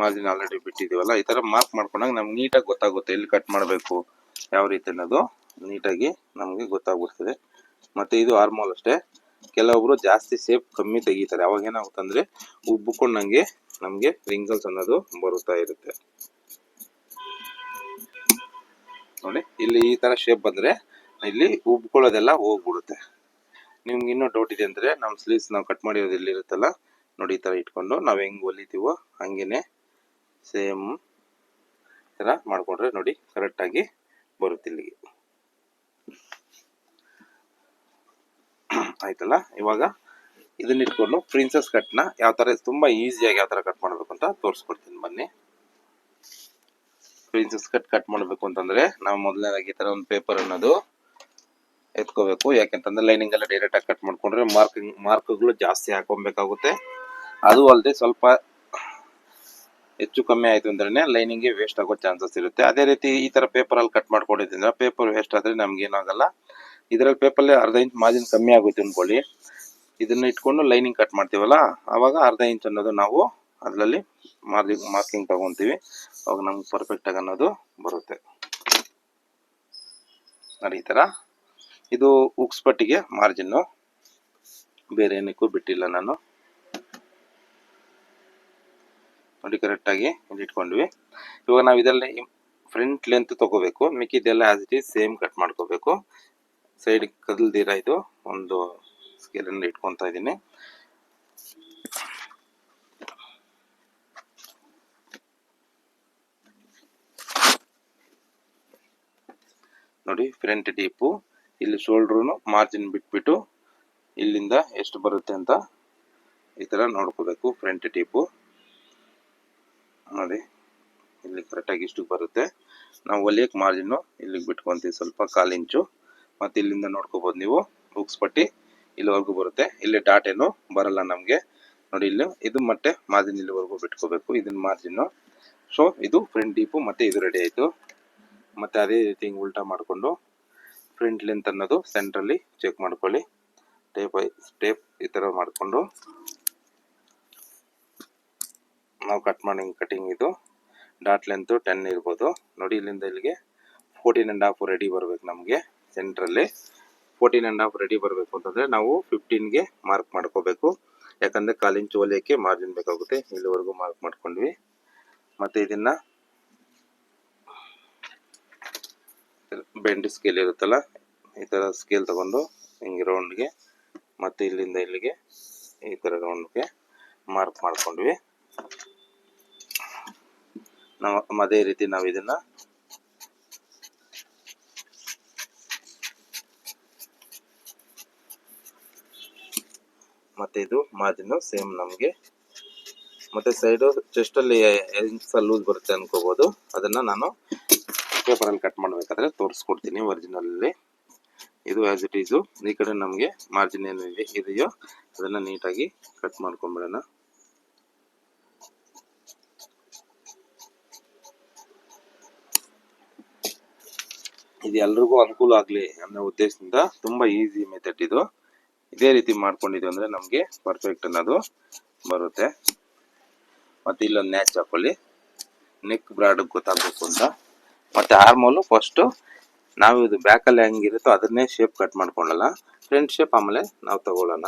A: ಮಾರ್ಜಿನ್ ಆಲ್ರೆಡಿ ಬಿಟ್ಟಿದೀವಲ್ಲ ಈ ತರ ಮಾರ್ಕ್ ಮಾಡ್ಕೊಂಡಾಗ ನಮ್ಗೆ ನೀಟಾಗಿ ಗೊತ್ತಾಗುತ್ತೆ ಎಲ್ಲಿ ಕಟ್ ಮಾಡಬೇಕು, ಯಾವ ರೀತಿ ಅನ್ನೋದು ನೀಟಾಗಿ ನಮಗೆ ಗೊತ್ತಾಗ್ಬಿಡ್ತದೆ. ಮತ್ತೆ ಇದು ಆರ್ಮೋಲ್ ಅಷ್ಟೇ. ಕೆಲವೊಬ್ರು ಜಾಸ್ತಿ ಸೇಪ್ ಕಮ್ಮಿ ತೆಗಿತಾರೆ. ಅವಾಗ ಏನಾಗುತ್ತೆ ಅಂದ್ರೆ ಉಬ್ಬಿಕೊಂಡಂಗೆ ನಮ್ಗೆ ರಿಂಗಲ್ಸ್ ಅನ್ನೋದು ಬರುತ್ತಾ ಇರುತ್ತೆ. ನೋಡಿ, ಇಲ್ಲಿ ಈ ತರ ಶೇಪ್ ಬಂದ್ರೆ ಇಲ್ಲಿ ಉಬ್ಕೊಳ್ಳೋದೆಲ್ಲ ಹೋಗ್ಬಿಡುತ್ತೆ. ನಿಮ್ಗೆ ಇನ್ನೂ ಡೌಟ್ ಇದೆ ಅಂದ್ರೆ ನಮ್ಮ ಸ್ಲೀವ್ಸ್ ನಾವು ಕಟ್ ಮಾಡಿರೋದು ಇಲ್ಲಿ ಇರುತ್ತಲ್ಲ ನೋಡಿ ಈ ತರ ಇಟ್ಕೊಂಡು ನಾವು ಹೆಂಗ್ ಹೊಲಿತೀವೋ ಹಂಗೇನೆ ಸೇಮ್ ತರ ಮಾಡ್ಕೊಂಡ್ರೆ ನೋಡಿ ಕರೆಕ್ಟ್ ಆಗಿ ಬರುತ್ತೆ ಇಲ್ಲಿಗೆ. ಆಯ್ತಲ್ಲ? ಇವಾಗ ಇದನ್ನ ಇಟ್ಕೊಂಡು ಪ್ರಿನ್ಸಸ್ ಕಟ್ನ ಯಾವ ತರ ತುಂಬಾ ಈಸಿಯಾಗಿ ಯಾವ ತರ ಕಟ್ ಮಾಡ್ಬೇಕು ಅಂತ ತೋರಿಸ್ಕೊಡ್ತೀನಿ ಬನ್ನಿ. ಪ್ರಿನ್ಸಸ್ ಕಟ್ ಕಟ್ ಮಾಡ್ಬೇಕು ಅಂತಂದ್ರೆ ನಾವು ಮೊದಲನೇದಾಗಿ ಈ ತರ ಒಂದು ಪೇಪರ್ ಅನ್ನೋದು ಎತ್ಕೋಬೇಕು. ಯಾಕೆಂತಂದ್ರೆ ಲೈನಿಂಗ್ ಎಲ್ಲ ಡೈರೆಕ್ಟಾಗಿ ಕಟ್ ಮಾಡ್ಕೊಂಡ್ರೆ ಮಾರ್ಕಿಂಗ್ ಮಾರ್ಕ್ಗಳು ಜಾಸ್ತಿ ಹಾಕೊಬೇಕಾಗುತ್ತೆ. ಅದು ಅಲ್ಲದೆ ಸ್ವಲ್ಪ ಹೆಚ್ಚು ಕಮ್ಮಿ ಆಯಿತು ಅಂದ್ರೆ ಲೈನಿಂಗ್ ವೇಸ್ಟ್ ಆಗೋ ಚಾನ್ಸಸ್ ಇರುತ್ತೆ. ಅದೇ ರೀತಿ ಈ ತರ ಪೇಪರ್ ಅಲ್ಲಿ ಕಟ್ ಮಾಡ್ಕೊಂಡಿದ್ರೆ ಪೇಪರ್ ವೇಸ್ಟ್ ಆದ್ರೆ ನಮ್ಗೆ ಏನಾಗಲ್ಲ. ಇದರಲ್ಲಿ ಪೇಪರ್ ಅರ್ಧ ಇಂಚ್ ಮಾರ್ಜಿನ್ ಕಮ್ಮಿ ಆಗುತ್ತೆ ಅನ್ಕೊಳ್ಳಿ. ಇದನ್ನ ಇಟ್ಕೊಂಡು ಲೈನಿಂಗ್ ಕಟ್ ಮಾಡ್ತೀವಲ್ಲ ಅವಾಗ ಅರ್ಧ ಇಂಚ್ ಅನ್ನೋದು ನಾವು ಅದರಲ್ಲಿ ಮಾರ್ಜಿಂಗ್ ಮಾರ್ಕಿಂಗ್ ತಗೊಂತೀವಿ. ಅವಾಗ ನಮ್ಗೆ ಪರ್ಫೆಕ್ಟ್ ಆಗಿ ಅನ್ನೋದು ಬರುತ್ತೆ. ನೋಡಿ ಈ ತರ. ಇದು ಉಕ್ಸ್ಪಟ್ಟಿಗೆ ಮಾರ್ಜಿನ್ನು ಬೇರೆ ಏನಕ್ಕೂ ಬಿಟ್ಟಿಲ್ಲ ನಾನು. ನೋಡಿ ಕರೆಕ್ಟಾಗಿ ಇಲ್ಲಿ ಇಟ್ಕೊಂಡ್ವಿ. ಇವಾಗ ನಾವು ಇದೆಲ್ಲ ಫ್ರಂಟ್ ಲೆಂತ್ ತಗೋಬೇಕು. ಮಿಕ್ಕಿದೆಲ್ಲ as it is same cut ಮಾಡ್ಕೋಬೇಕು. ಸೈಡ್ ಕದಲ್ದಿರ ಇದು, ಒಂದು ಸ್ಕೇಲನ್ನು ಇಟ್ಕೊತಾ ಇದ್ದೀನಿ ನೋಡಿ ಫ್ರಂಟ್ ಡೀಪು ಇಲ್ಲಿ ಶೋಲ್ಡ್ರೂ ಮಾರ್ಜಿನ್ ಬಿಟ್ಬಿಟ್ಟು ಇಲ್ಲಿಂದ ಎಷ್ಟು ಬರುತ್ತೆ ಅಂತ ಈ ಥರ ನೋಡ್ಕೋಬೇಕು ಫ್ರಂಟ್ ಟೀಪು ನೋಡಿ. ಇಲ್ಲಿ ಕರೆಕ್ಟಾಗಿ ಇಷ್ಟು ಬರುತ್ತೆ. ನಾವು ಹೊಲಿಯಕ್ಕೆ ಮಾರ್ಜಿನ್ನು ಇಲ್ಲಿಗೆ ಬಿಟ್ಕೊಂತೀವಿ. ಸ್ವಲ್ಪ ಕಾಲು ಇಂಚು ಮತ್ತು ಇಲ್ಲಿಂದ ನೋಡ್ಕೋಬೋದು ನೀವು. ಬುಕ್ಸ್ ಪಟ್ಟಿ ಇಲ್ಲಿವರೆಗೂ ಬರುತ್ತೆ. ಇಲ್ಲಿ ಡಾಟ್ ಏನು ಬರಲ್ಲ ನಮಗೆ. ನೋಡಿ ಇಲ್ಲಿ, ಇದು ಮತ್ತೆ ಮಾರ್ಜಿನ್ ಇಲ್ಲಿವರೆಗೂ ಬಿಟ್ಕೋಬೇಕು. ಇದನ್ನ ಮಾರ್ಜಿನ್ನು ಸೊ ಇದು ಫ್ರಂಟ್ ಡೀಪು ಮತ್ತೆ ಇದು ರೆಡಿ ಆಯಿತು. ಮತ್ತೆ ಅದೇ ರೀತಿ ಹಿಂಗೆ ಉಲ್ಟಾ ಮಾಡಿಕೊಂಡು ಫ್ರಂಟ್ ಲೆಂತ್ ಅನ್ನೋದು ಸೆಂಟ್ರಲ್ಲಿ ಚೆಕ್ ಮಾಡ್ಕೊಳ್ಳಿ. ಟೇಪ್ ಟೇಪ್ ಈ ಥರ ಮಾಡಿಕೊಂಡು. ನಾವು ಕಟ್ ಮಾಡಿ ಕಟಿಂಗ್ ಇದು. ಡಾಟ್ ಲೆಂತ್ ಟೆನ್ ಇರ್ಬೋದು. ನೋಡಿ ಇಲ್ಲಿಂದ ಇಲ್ಲಿಗೆ ಫೋರ್ಟೀನ್ ಆ್ಯಂಡ್ ಹಾಫ್ ರೆಡಿ ಬರ್ಬೇಕು ನಮಗೆ ಸೆಂಟ್ರಲ್ಲಿ ಫೋರ್ಟೀನ್ ಆ್ಯಂಡ್ ಹಾಫ್ ರೆಡಿ ಬರಬೇಕು ಅಂತಂದರೆ ನಾವು ಫಿಫ್ಟೀನ್ಗೆ ಮಾರ್ಕ್ ಮಾಡ್ಕೋಬೇಕು. ಯಾಕಂದರೆ ಕಾಲಿಂಚು ಹೊಲಿಯೋಕ್ಕೆ ಮಾರ್ಜಿನ್ ಬೇಕಾಗುತ್ತೆ. ಇಲ್ಲಿವರೆಗೂ ಮಾರ್ಕ್ ಮಾಡ್ಕೊಂಡ್ವಿ. ಮತ್ತು ಇದನ್ನು ಬೆಂಡ್ ಸ್ಕೇಲ್ ಇರುತ್ತಲ್ಲ, ಈ ಥರ ಸ್ಕೇಲ್ ತಗೊಂಡು ಹಿಂಗೆ ರೌಂಡ್ಗೆ ಮತ್ತು ಇಲ್ಲಿಂದ ಇಲ್ಲಿಗೆ ಈ ಥರ ರೌಂಡ್ಗೆ ಮಾರ್ಕ್ ಮಾಡ್ಕೊಂಡ್ವಿ. ನಾವು ಅದೇ ರೀತಿ ನಾವು ಇದನ್ನ ಮತ್ತೆ ಇದು ಮಾರ್ಜಿನ್ ಸೇಮ್ ನಮಗೆ. ಮತ್ತೆ ಸೈಡು ಚೆಸ್ಟ್ ಅಲ್ಲಿ ಲೂಸ್ ಬರುತ್ತೆ ಅನ್ಕೋಬಹುದು ಅದನ್ನ ನಾನು ಪೇಪರ್ ಅಲ್ಲಿ ಕಟ್ ಮಾಡ್ಬೇಕಾದ್ರೆ ತೋರಿಸ್ಕೊಡ್ತೀನಿ ಒರಿಜಿನಲ್ ಇದು ಆಸ್ ಇಟ್ ಈಸು ಈ ಕಡೆ ನಮಗೆ ಮಾರ್ಜಿನ್ ಏನು ಇದೆ ಇದೆಯೋ ಅದನ್ನ ನೀಟಾಗಿ ಕಟ್ ಮಾಡ್ಕೊಂಡ್ಬಿಡೋಣ ಇದು ಎಲ್ರಿಗೂ ಅನುಕೂಲ ಆಗಲಿ ಅನ್ನೋ ಉದ್ದೇಶದಿಂದ ತುಂಬ ಈಸಿ ಮೆಥಡ್ ಇದು. ಇದೇ ರೀತಿ ಮಾಡ್ಕೊಂಡಿದ್ದೀವಿ ಅಂದರೆ ನಮಗೆ ಪರ್ಫೆಕ್ಟ್ ಅನ್ನೋದು ಬರುತ್ತೆ. ಮತ್ತು ಇಲ್ಲೊಂದು ನ್ಯಾಚ್ ಹಾಕೊಳ್ಳಿ. ನೆಕ್ ಬ್ರಾಡ್ ಗೊತ್ತಾಗಬೇಕು ಅಂತ. ಮತ್ತು ಆರ್ಮೋಲು ಫಸ್ಟು ನಾವು ಇದು ಬ್ಯಾಕಲ್ಲಿ ಹೆಂಗಿರುತ್ತೋ ಅದನ್ನೇ ಶೇಪ್ ಕಟ್ ಮಾಡ್ಕೊಳ್ಳಲ್ಲ ಫ್ರಂಟ್ ಶೇಪ್ ಆಮೇಲೆ ನಾವು ತಗೊಳ್ಳೋಣ.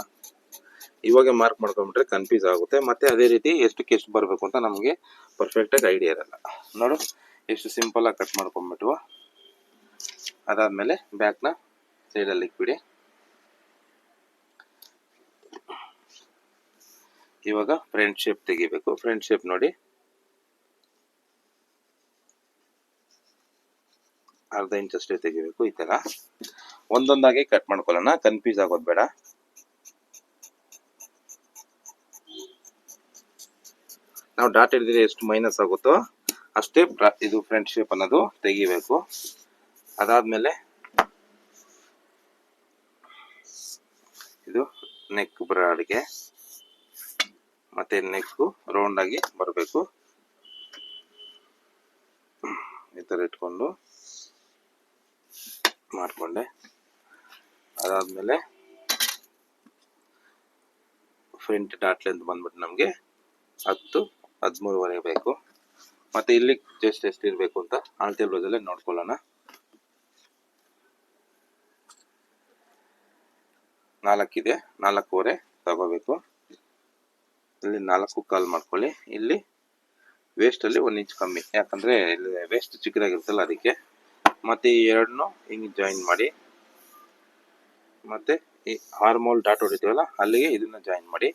A: ಇವಾಗ ಮಾರ್ಕ್ ಮಾಡ್ಕೊಂಡ್ಬಿಟ್ರೆ ಕನ್ಫ್ಯೂಸ್ ಆಗುತ್ತೆ. ಮತ್ತೆ ಅದೇ ರೀತಿ ಎಷ್ಟಕ್ಕೆ ಎಷ್ಟು ಬರಬೇಕು ಅಂತ ನಮಗೆ ಪರ್ಫೆಕ್ಟಾಗಿ ಐಡಿಯಾ ಇರಲ್ಲ. ನೋಡು, ಎಷ್ಟು ಸಿಂಪಲಾಗಿ ಕಟ್ ಮಾಡ್ಕೊಂಡ್ಬಿಟ್ವು. ಅದಾದ್ಮೇಲೆ ಬ್ಯಾಕ್ನ ಸೈಡಲ್ಲಿ ಇಕ್ಬಿಡಿ. ಇವಾಗ ಫ್ರಂಟ್ ಶೇಪ್ ತೆಗಿಬೇಕು. ಫ್ರಂಟ್ ಶೇಪ್ ನೋಡಿ. ಅರ್ಧ ಇಂಚ್ ತೆಗಿಬೇಕು ಈ ತರ. ಒಂದೊಂದಾಗಿ ಕಟ್ ಮಾಡ್ಕೊಳ್ಳೋಣ. ಕನ್ಫ್ಯೂಸ್ ಆಗೋದು ಬೇಡ. ನಾವು ಡಾಟ್ ಹಿಡಿದ್ರೆ ಎಷ್ಟು ಮೈನಸ್ ಆಗುತ್ತೋ ಅಷ್ಟೇ ಇದು ಫ್ರಂಟ್ ಶೇಪ್ ಅನ್ನೋದು ತೆಗಿಬೇಕು. ಅದಾದ್ಮೇಲೆ ಇದು ನೆಕ್ ಬ್ರಾಡ್ಗೆ ಮತ್ತೆ ನೆಕ್ಕು ರೌಂಡ್ ಆಗಿ ಬರಬೇಕು. ಈ ಥರ ಇಟ್ಕೊಂಡು ಮಾಡಿಕೊಂಡೆ. ಅದಾದ್ಮೇಲೆ ಫ್ರಂಟ್ ಡಾಟ್ ಲೆಂತ್ ಬಂದ್ಬಿಟ್ಟು ನಮಗೆ ಹತ್ತು ಹದಿಮೂರುವರೆ ಬೇಕು. ಮತ್ತೆ ಇಲ್ಲಿ ಜಸ್ಟ್ ಎಷ್ಟು ಇರಬೇಕು ಅಂತ ಅಳತೆ ಬ್ಲೌಸಲ್ಲೇ ನೋಡ್ಕೊಳ್ಳೋಣ. ನಾಲ್ಕಿದೆ, ನಾಲ್ಕೂವರೆ ತಗೋಬೇಕು. ಇಲ್ಲಿ ನಾಲ್ಕು ಕಾಲ್ ಮಾಡ್ಕೊಳ್ಳಿ. ಇಲ್ಲಿ ವೇಸ್ಟ್ ಅಲ್ಲಿ ಒಂದ್ ಇಂಚ್ ಕಮ್ಮಿ. ಯಾಕಂದ್ರೆ ಇಲ್ಲಿ ವೇಸ್ಟ್ ಚಿಕ್ಕದಾಗಿರುತ್ತಲ್ಲ ಅದಕ್ಕೆ. ಮತ್ತೆ ಈ ಎರಡನ್ನು ಹಿಂಗೆ ಜಾಯಿನ್ ಮಾಡಿ. ಮತ್ತೆ ಈ ಹಾರ್ಮೋಲ್ ಡಾಟ್ ಹೊಡಿತೀವಲ್ಲ, ಅಲ್ಲಿಗೆ ಇದನ್ನ ಜಾಯಿನ್ ಮಾಡಿ.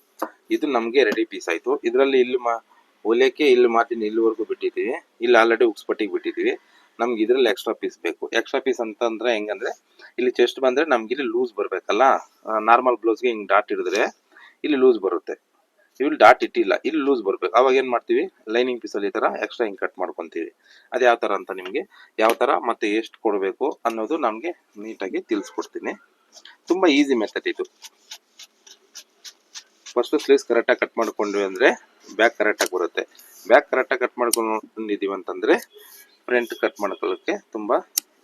A: ಇದು ನಮಗೆ ರೆಡಿ ಪೀಸ್ ಆಯ್ತು. ಇದರಲ್ಲಿ ಇಲ್ಲಿ ಮಾ ಇಲ್ಲಿ ಮಾತಿನ ಇಲ್ಲಿವರೆಗೂ ಬಿಟ್ಟಿದ್ದೀವಿ. ಇಲ್ಲಿ ಆಲ್ರೆಡಿ ಉಕ್ಸ್ಪಟ್ಟಿಗೆ ಬಿಟ್ಟಿದ್ದೀವಿ. ನಮ್ಗೆ ಇದ್ರಲ್ಲಿ ಎಕ್ಸ್ಟ್ರಾ ಪೀಸ್ ಬೇಕು. ಎಕ್ಸ್ಟ್ರಾ ಪೀಸ್ ಅಂತಂದ್ರೆ ಹೆಂಗಂದ್ರೆ, ಇಲ್ಲಿ ಚೆಸ್ಟ್ ಬಂದ್ರೆ ನಮ್ಗೆ ಇಲ್ಲಿ ಲೂಸ್ ಬರಬೇಕಲ್ಲ? ನಾರ್ಮಲ್ ಬ್ಲೌಸ್ಗೆ ಹಿಂಗೆ ಡಾಟ್ ಇಡಿದ್ರೆ ಇಲ್ಲಿ ಲೂಸ್ ಬರುತ್ತೆ. ಇಲ್ಲಿ ಡಾಟ್ ಇಟ್ಟಿಲ್ಲ, ಇಲ್ಲಿ ಲೂಸ್ ಬರ್ಬೇಕು. ಅವಾಗ ಏನು ಮಾಡ್ತೀವಿ? ಲೈನಿಂಗ್ ಪೀಸಲ್ಲಿ ಈ ತರ ಎಕ್ಸ್ಟ್ರಾ ಹಿಂಗ್ ಕಟ್ ಮಾಡ್ಕೊಂತೀವಿ. ಅದು ಯಾವ ತರ ಅಂತ ನಿಮಗೆ ಯಾವ ತರ ಮತ್ತೆ ಎಷ್ಟು ಕೊಡಬೇಕು ಅನ್ನೋದು ನಮಗೆ ನೀಟಾಗಿ ತಿಳಿಸ್ಕೊಡ್ತೀನಿ. ತುಂಬಾ ಈಸಿ ಮೆಥಡ್ ಇದು. ಫಸ್ಟ್ ಸ್ಲೀವ್ಸ್ ಕರೆಕ್ಟಾಗಿ ಕಟ್ ಮಾಡ್ಕೊಂಡ್ವಿ ಅಂದ್ರೆ ಬ್ಯಾಕ್ ಕರೆಕ್ಟಾಗಿ ಬರುತ್ತೆ. ಬ್ಯಾಕ್ ಕರೆಕ್ಟಾಗಿ ಕಟ್ ಮಾಡ್ಕೊಂಡಿದೀವಿ ಅಂತಂದ್ರೆ ಫ್ರಂಟ್ ಕಟ್ ಮಾಡ್ಕೊಳ್ಳೋಕ್ಕೆ ತುಂಬ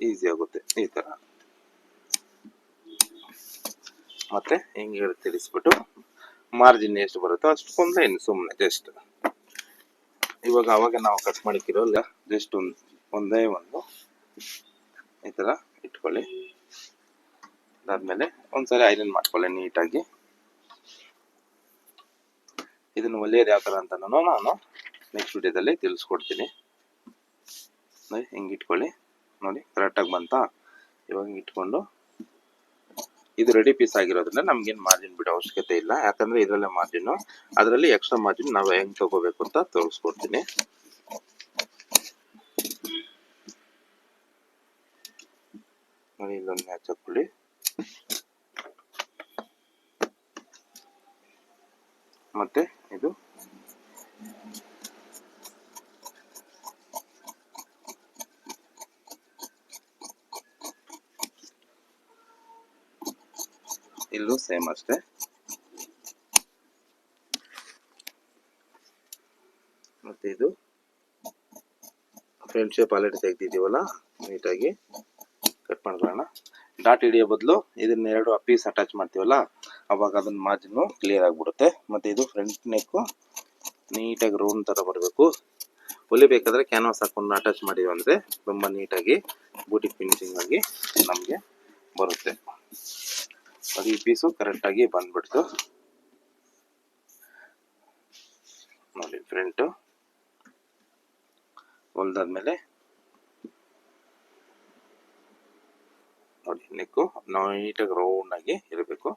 A: ಈಸಿ ಆಗುತ್ತೆ ಈ ಥರ ಮತ್ತೆ ಹೆಂಗೆ ತಿಳಿಸ್ಬಿಟ್ಟು ಮಾರ್ಜಿನ್ ಎಷ್ಟು ಬರುತ್ತೋ ಅಷ್ಟು ಕೊಂದ್ರೆ ಏನು ಸುಮ್ಮನೆ ಜಸ್ಟ್ ಇವಾಗ ಅವಾಗ ನಾವು ಕಟ್ ಮಾಡಿಕ್ಕಿರೋಲ್ಲ ಜಸ್ಟ್ ಒಂದು, ಒಂದೇ ಒಂದು. ಈ ಥರ ಇಟ್ಕೊಳ್ಳಿ. ಅದಾದ್ಮೇಲೆ ಒಂದ್ಸರಿ ಐರನ್ ಮಾಡ್ಕೊಳ್ಳಿ ನೀಟಾಗಿ. ಇದನ್ನು ಒಲೆಯೋದು ಯಾವ ಥರ ಅಂತ ನಾನು ನೆಕ್ಸ್ಟ್ ವಿಡಿಯೋದಲ್ಲಿ ತಿಳಿಸ್ಕೊಡ್ತೀನಿ. ನೋಡಿ, ಹಿಂಗೆ ಇಟ್ಕೊಳ್ಳಿ. ನೋಡಿ ಕರೆಕ್ಟಾಗಿ ಬಂತಾ? ಇವಾಗ ಇಟ್ಕೊಂಡು ಇದು ರೆಡಿ ಪೀಸ್ ಆಗಿರೋದ್ರಿಂದ ನಮ್ಗೇನು ಮಾರ್ಜಿನ್ ಬಿಡೋ ಅವಶ್ಯಕತೆ ಇಲ್ಲ. ಯಾಕಂದ್ರೆ ಇದರಲ್ಲೇ ಮಾರ್ಜಿನ್ ಅದರಲ್ಲಿ ಎಕ್ಸ್ಟ್ರಾ ಮಾರ್ಜಿನ್ ನಾವು ಹೆಂಗ್ ತಗೋಬೇಕು ಅಂತ ತೋರಿಸ್ಕೊಡ್ತೀನಿ. ನೋಡಿ, ಇಲ್ಲೊಂದು ಮ್ಯಾಚ್ ಮತ್ತೆ ಇದು ಇಲ್ಲೂ ಸೇಮ್ ಅಷ್ಟೇ. ಮತ್ತೆ ಇದು ಫ್ರಂಟ್ ಶೇಪ್ ಆಲ್ರೆಡಿ ತೆಗ್ದಿದ್ದೀವಲ್ಲ, ನೀಟಾಗಿ ಕಟ್ ಮಾಡ್ಕೊಳ್ಳೋಣ. ಡಾಟ್ ಹಿಡಿಯೋ ಬದಲು ಇದನ್ನ ಎರಡು ಪೀಸ್ ಅಟ್ಯಾಚ್ ಮಾಡ್ತೀವಲ್ಲ, ಅವಾಗ ಅದನ್ನ ಮಾರ್ಜಿನ್ ಕ್ಲಿಯರ್ ಆಗಿಬಿಡುತ್ತೆ. ಮತ್ತೆ ಇದು ಫ್ರಂಟ್ ನೆಕ್ ನೀಟಾಗಿ ರೌಂಡ್ ತರ ಬರಬೇಕು. ಹೊಲಿಬೇಕಾದ್ರೆ ಕ್ಯಾನ್ವಾಸ್ ಹಾಕೊಂಡು ಅಟ್ಯಾಚ್ ಮಾಡಿದ್ವಿ ಅಂದ್ರೆ, ತುಂಬಾ ನೀಟಾಗಿ ಬೂಟಿ ಫಿನಿಶಿಂಗ್ ಆಗಿ ನಮಗೆ ಬರುತ್ತೆ. ಅದು ಈ ಪೀಸು ಕರೆಕ್ಟಾಗಿ ಬಂದ್ಬಿಡ್ತು. ನೋಡಿ ಫ್ರಂಟು ಹೊಲ್ದಾದ್ಮೇಲೆ ನೋಡಿ ನೆಕ್ಕು ನೀಟಾಗಿ ರೌಂಡ್ ಆಗಿ ಇರಬೇಕು.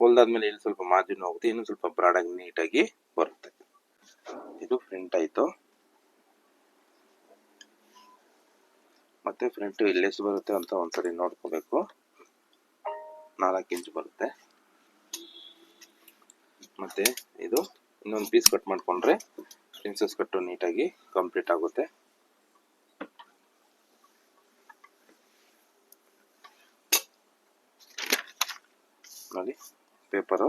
A: ಹೊಲ್ದಾದ್ಮೇಲೆ ಇಲ್ಲಿ ಸ್ವಲ್ಪ ಮಾರ್ಜಿನ್ ಹೋಗುತ್ತೆ ಇನ್ನು ಸ್ವಲ್ಪ ಬ್ರಾಡಾಗಿ ನೀಟಾಗಿ ಬರುತ್ತೆ. ಇದು ಫ್ರಂಟ್ ಆಯಿತು. ಮತ್ತೆ ಫ್ರಂಟ್ ಇಲ್ಲೆಷ್ಟು ಬರುತ್ತೆ ಅಂತ ಒಂದ್ಸರಿ ನೋಡ್ಕೋಬೇಕು. ನಾಲ್ಕು ಇಂಚ್ ಬರುತ್ತೆ. ಮತ್ತೆ ಇದು ಇನ್ನೊಂದು ಪೀಸ್ ಕಟ್ ಮಾಡ್ಕೊಂಡ್ರೆ ಪ್ರಿನ್ಸಸ್ ಕಟ್ಟು ನೀಟಾಗಿ ಕಂಪ್ಲೀಟ್ ಆಗುತ್ತೆ. ನೋಡಿ ಪೇಪರು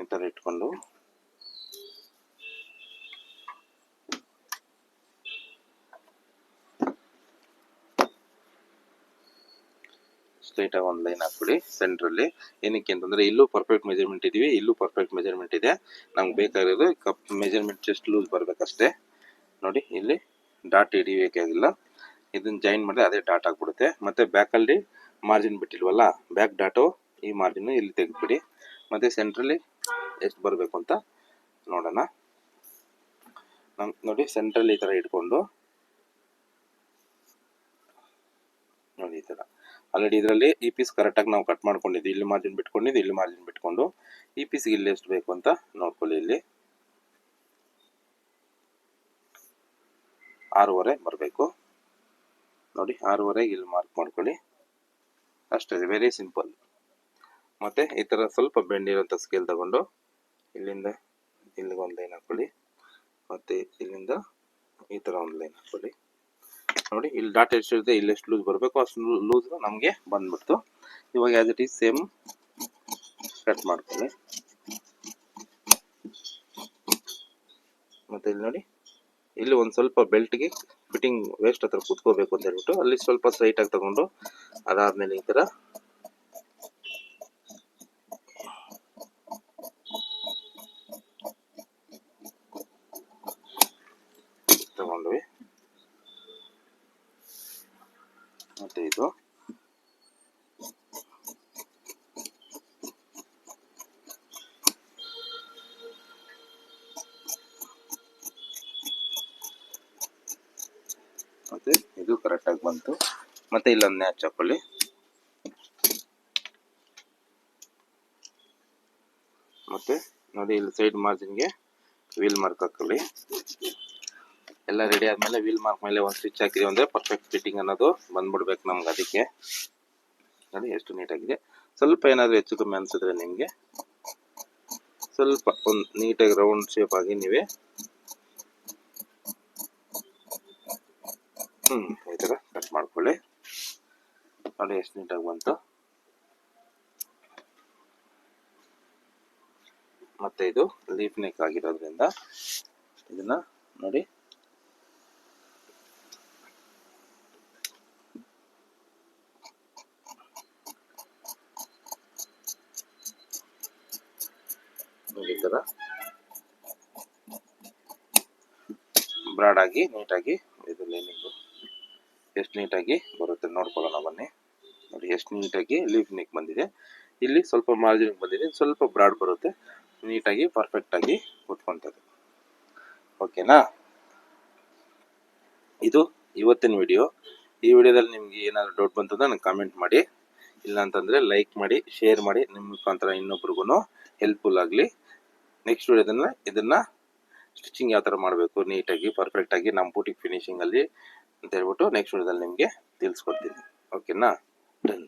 A: ಈ ಥರ ಇಟ್ಕೊಂಡು ಸ್ಟ್ರೈಟ್ ಆಗಿ ಒಂದು ಲೈನ್ ಹಾಕ್ಬಿಡಿ ಸೆಂಟ್ರಲ್ಲಿ ಏನಕ್ಕೆ ಅಂತಂದ್ರೆ, ಇಲ್ಲೂ ಪರ್ಫೆಕ್ಟ್ ಮೆಜರ್ಮೆಂಟ್ ಇದೀವಿ ಇಲ್ಲೂ ಪರ್ಫೆಕ್ಟ್ ಮೆಜರ್ಮೆಂಟ್ ಇದೆ ನಮ್ಗೆ ಬೇಕಾಗಿರೋದು ಕಪ್ ಮೆಜರ್ಮೆಂಟ್ ಜಸ್ಟ್ ಲೂಸ್ ಬರ್ಬೇಕಷ್ಟೇ. ನೋಡಿ, ಇಲ್ಲಿ ಡಾಟ್ ಹಿಡಿಬೇಕಾಗಿಲ್ಲ ಇದನ್ನ ಜಾಯಿನ್ ಮಾಡಿದ್ರೆ ಅದೇ ಡಾಟ್ ಆಗ್ಬಿಡುತ್ತೆ. ಮತ್ತೆ ಬ್ಯಾಕಲ್ಲಿ ಮಾರ್ಜಿನ್ ಬಿಟ್ಟಿಲ್ವಲ್ಲ ಬ್ಯಾಕ್ ಡಾಟು ಈ ಮಾರ್ಜಿನ್ ಇಲ್ಲಿ ತೆಗೆದ್ಬಿಡಿ. ಮತ್ತೆ ಸೆಂಟ್ರಲ್ಲಿ ಎಷ್ಟು ಬರಬೇಕು ಅಂತ ನೋಡೋಣ. ನಮ್, ನೋಡಿ ಸೆಂಟ್ರಲ್ಲಿ ಈ ಥರ ಇಟ್ಕೊಂಡು ನೋಡಿ ಈ ಥರ ಆಲ್ರೆಡಿ ಇದರಲ್ಲಿ ಈ ಪೀಸ್ ಕರೆಕ್ಟಾಗಿ ನಾವು ಕಟ್ ಮಾಡ್ಕೊಂಡಿದ್ದು. ಇಲ್ಲಿ ಮಾರ್ಜಿನ್ ಬಿಟ್ಕೊಂಡಿದ್ದು, ಇಲ್ಲಿ ಮಾರ್ಜಿನ್ ಬಿಟ್ಕೊಂಡು ಈ ಪೀಸ್ಗೆ ಇಲ್ಲಿ ಎಷ್ಟು ಬೇಕು ಅಂತ ನೋಡ್ಕೊಳ್ಳಿ ಇಲ್ಲಿ. ಆರೂವರೆ ಬರಬೇಕು. ನೋಡಿ ಆರೂವರೆಗೆ ಇಲ್ಲಿ ಮಾರ್ಕ್ ಮಾಡ್ಕೊಳ್ಳಿ. ಅಷ್ಟೇ ವೆರಿ ಸಿಂಪಲ್ ಮತ್ತೆ ಈ ತರ ಸ್ವಲ್ಪ ಬೆಂಡ್ ಇರುವಂತ ಸ್ಕೇಲ್ ತಗೊಂಡು ಇಲ್ಲಿಂದ ಇಲ್ಲಿಗೆ ಒಂದು ಲೈನ್ ಹಾಕೊಳ್ಳಿ ಮತ್ತೆ ಇಲ್ಲಿಂದ ಈ ತರ ಒಂದು ಲೈನ್ ಹಾಕೊಳ್ಳಿ ನೋಡಿ, ಇಲ್ಲಿ ಡಾಟ್ ಎಷ್ಟು ಇರುತ್ತೆ, ಇಲ್ಲಿ ಎಷ್ಟು ಲೂಸ್ ಬರಬೇಕು, ಅಷ್ಟು ಲೂಸ್ ನಮಗೆ ಬಂದ್ಬಿಡ್ತು. ಇವಾಗ as it is same cut ಮಾಡ್ಕೊಳ್ಳಿ ಮತ್ತೆ ಇಲ್ಲಿ ನೋಡಿ, ಇಲ್ಲಿ ಒಂದು ಸ್ವಲ್ಪ ಬೆಲ್ಟ್ಗೆ ಫಿಟ್ಟಿಂಗ್ ವೇಸ್ಟ್ ಹತ್ರ ಕುತ್ಕೋಬೇಕು ಅಂತ ಹೇಳ್ಬಿಟ್ಟು, ಅಲ್ಲಿ ಸ್ವಲ್ಪ ಸ್ಟ್ರೈಟ್ ಆಗಿ ತಗೊಂಡು ಅದಾದ್ಮೇಲೆ ಈ ತರ ಇದು ಕರೆಕ್ಟಾಗಿ ಬಂತು. ಮತ್ತೆ ಇಲ್ಲೊಂದು ನ್ಯಾಚ್ ಹಾಕೊಳ್ಳಿ ಮತ್ತೆ ನೋಡಿ ಇಲ್ಲಿ ಸೈಡ್ ಮಾರ್ಜಿನ್ಗೆ ವೀಲ್ ಮಾರ್ಕ್ ಹಾಕೊಳ್ಳಿ. ಎಲ್ಲ ರೆಡಿ ಆದ್ಮೇಲೆ ವೀಲ್ ಮಾರ್ಕ್ ಮೇಲೆ ಒಂದು ಸ್ವಿಚ್ ಹಾಕಿದೀವಿ ಅಂದ್ರೆ ಪರ್ಫೆಕ್ಟ್ ಫಿಟ್ಟಿಂಗ್ ಅನ್ನೋದು ಬಂದ್ಬಿಡ್ಬೇಕು ನಮ್ಗೆ ಅದಕ್ಕೆ. ನೋಡಿ ಎಷ್ಟು ನೀಟಾಗಿದೆ ಸ್ವಲ್ಪ ಏನಾದರೂ ಹೆಚ್ಚು ಕಮ್ಮಿ ಅನ್ಸಿದ್ರೆ ನಿಮಗೆ. ಸ್ವಲ್ಪ ಒಂದು ನೀಟಾಗಿ ರೌಂಡ್ ಶೇಪ್ ಆಗಿ ನೀವೇ ಈ ಥರ ಕಟ್ ಮಾಡ್ಕೊಳ್ಳಿ. ನೋಡಿ, ಎಷ್ಟು ನೀಟಾಗಿ ಬಂತು. ಮತ್ತೆ ಇದು ಲೀಫ್ ನೆಕ್ ಆಗಿರೋದ್ರಿಂದ ಇದನ್ನ ನೋಡಿ. ಈ ಬ್ರಾಡ್ ಆಗಿ ನೀಟಾಗಿ ಇದು ಲೈನಿಂಗು ಎಷ್ಟು ನೀಟಾಗಿ ಬರುತ್ತೆ ನೋಡ್ಕೊಳ್ಳೋಣ ಬನ್ನಿ. ನೋಡಿ, ಎಷ್ಟು ನೀಟಾಗಿ ಲೀಫ್ ನೆಕ್ ಬಂದಿದೆ. ಇಲ್ಲಿ ಸ್ವಲ್ಪ ಮಾರ್ಜಿನ್ ಬಂದಿದೆ. ಸ್ವಲ್ಪ ಬ್ರಾಡ್ ಬರುತ್ತೆ. ನೀಟಾಗಿ ಪರ್ಫೆಕ್ಟಾಗಿ ಕೂತ್ಕೊತದೆ ಓಕೆನಾ ಇದು ಇವತ್ತಿನ ವಿಡಿಯೋ ಈ ವಿಡಿಯೋದಲ್ಲಿ ನಿಮ್ಗೆ ಏನಾದರೂ ಡೌಟ್ ಬಂತಂದ್ರೆ ನನಗೆ ಕಾಮೆಂಟ್ ಮಾಡಿ. ಇಲ್ಲ ಅಂತಂದರೆ ಲೈಕ್ ಮಾಡಿ ಶೇರ್ ಮಾಡಿ ನಿಮ್ಮ ಮುಖಾಂತರ ಇನ್ನೊಬ್ರಿಗೂ ಹೆಲ್ಪ್ಫುಲ್ ಆಗಲಿ. ನೆಕ್ಸ್ಟ್ ವಿಡಿಯೋದನ್ನ ಇದನ್ನ ಸ್ಟಿಚಿಂಗ್ ಯಾವ ಥರ ಮಾಡಬೇಕು ನೀಟಾಗಿ ಪರ್ಫೆಕ್ಟಾಗಿ ನಮ್ಮ ಬೂಟಿಗೆ ಫಿನಿಶಿಂಗಲ್ಲಿ ಅಂತ ಹೇಳ್ಬಿಟ್ಟು ನೆಕ್ಸ್ಟ್ ವಿಡಿಯೋದಲ್ಲಿ ನಿಮಗೆ ತಿಳಿಸ್ಕೊಡ್ತೀನಿ. ಓಕೆನಾ ಡನ್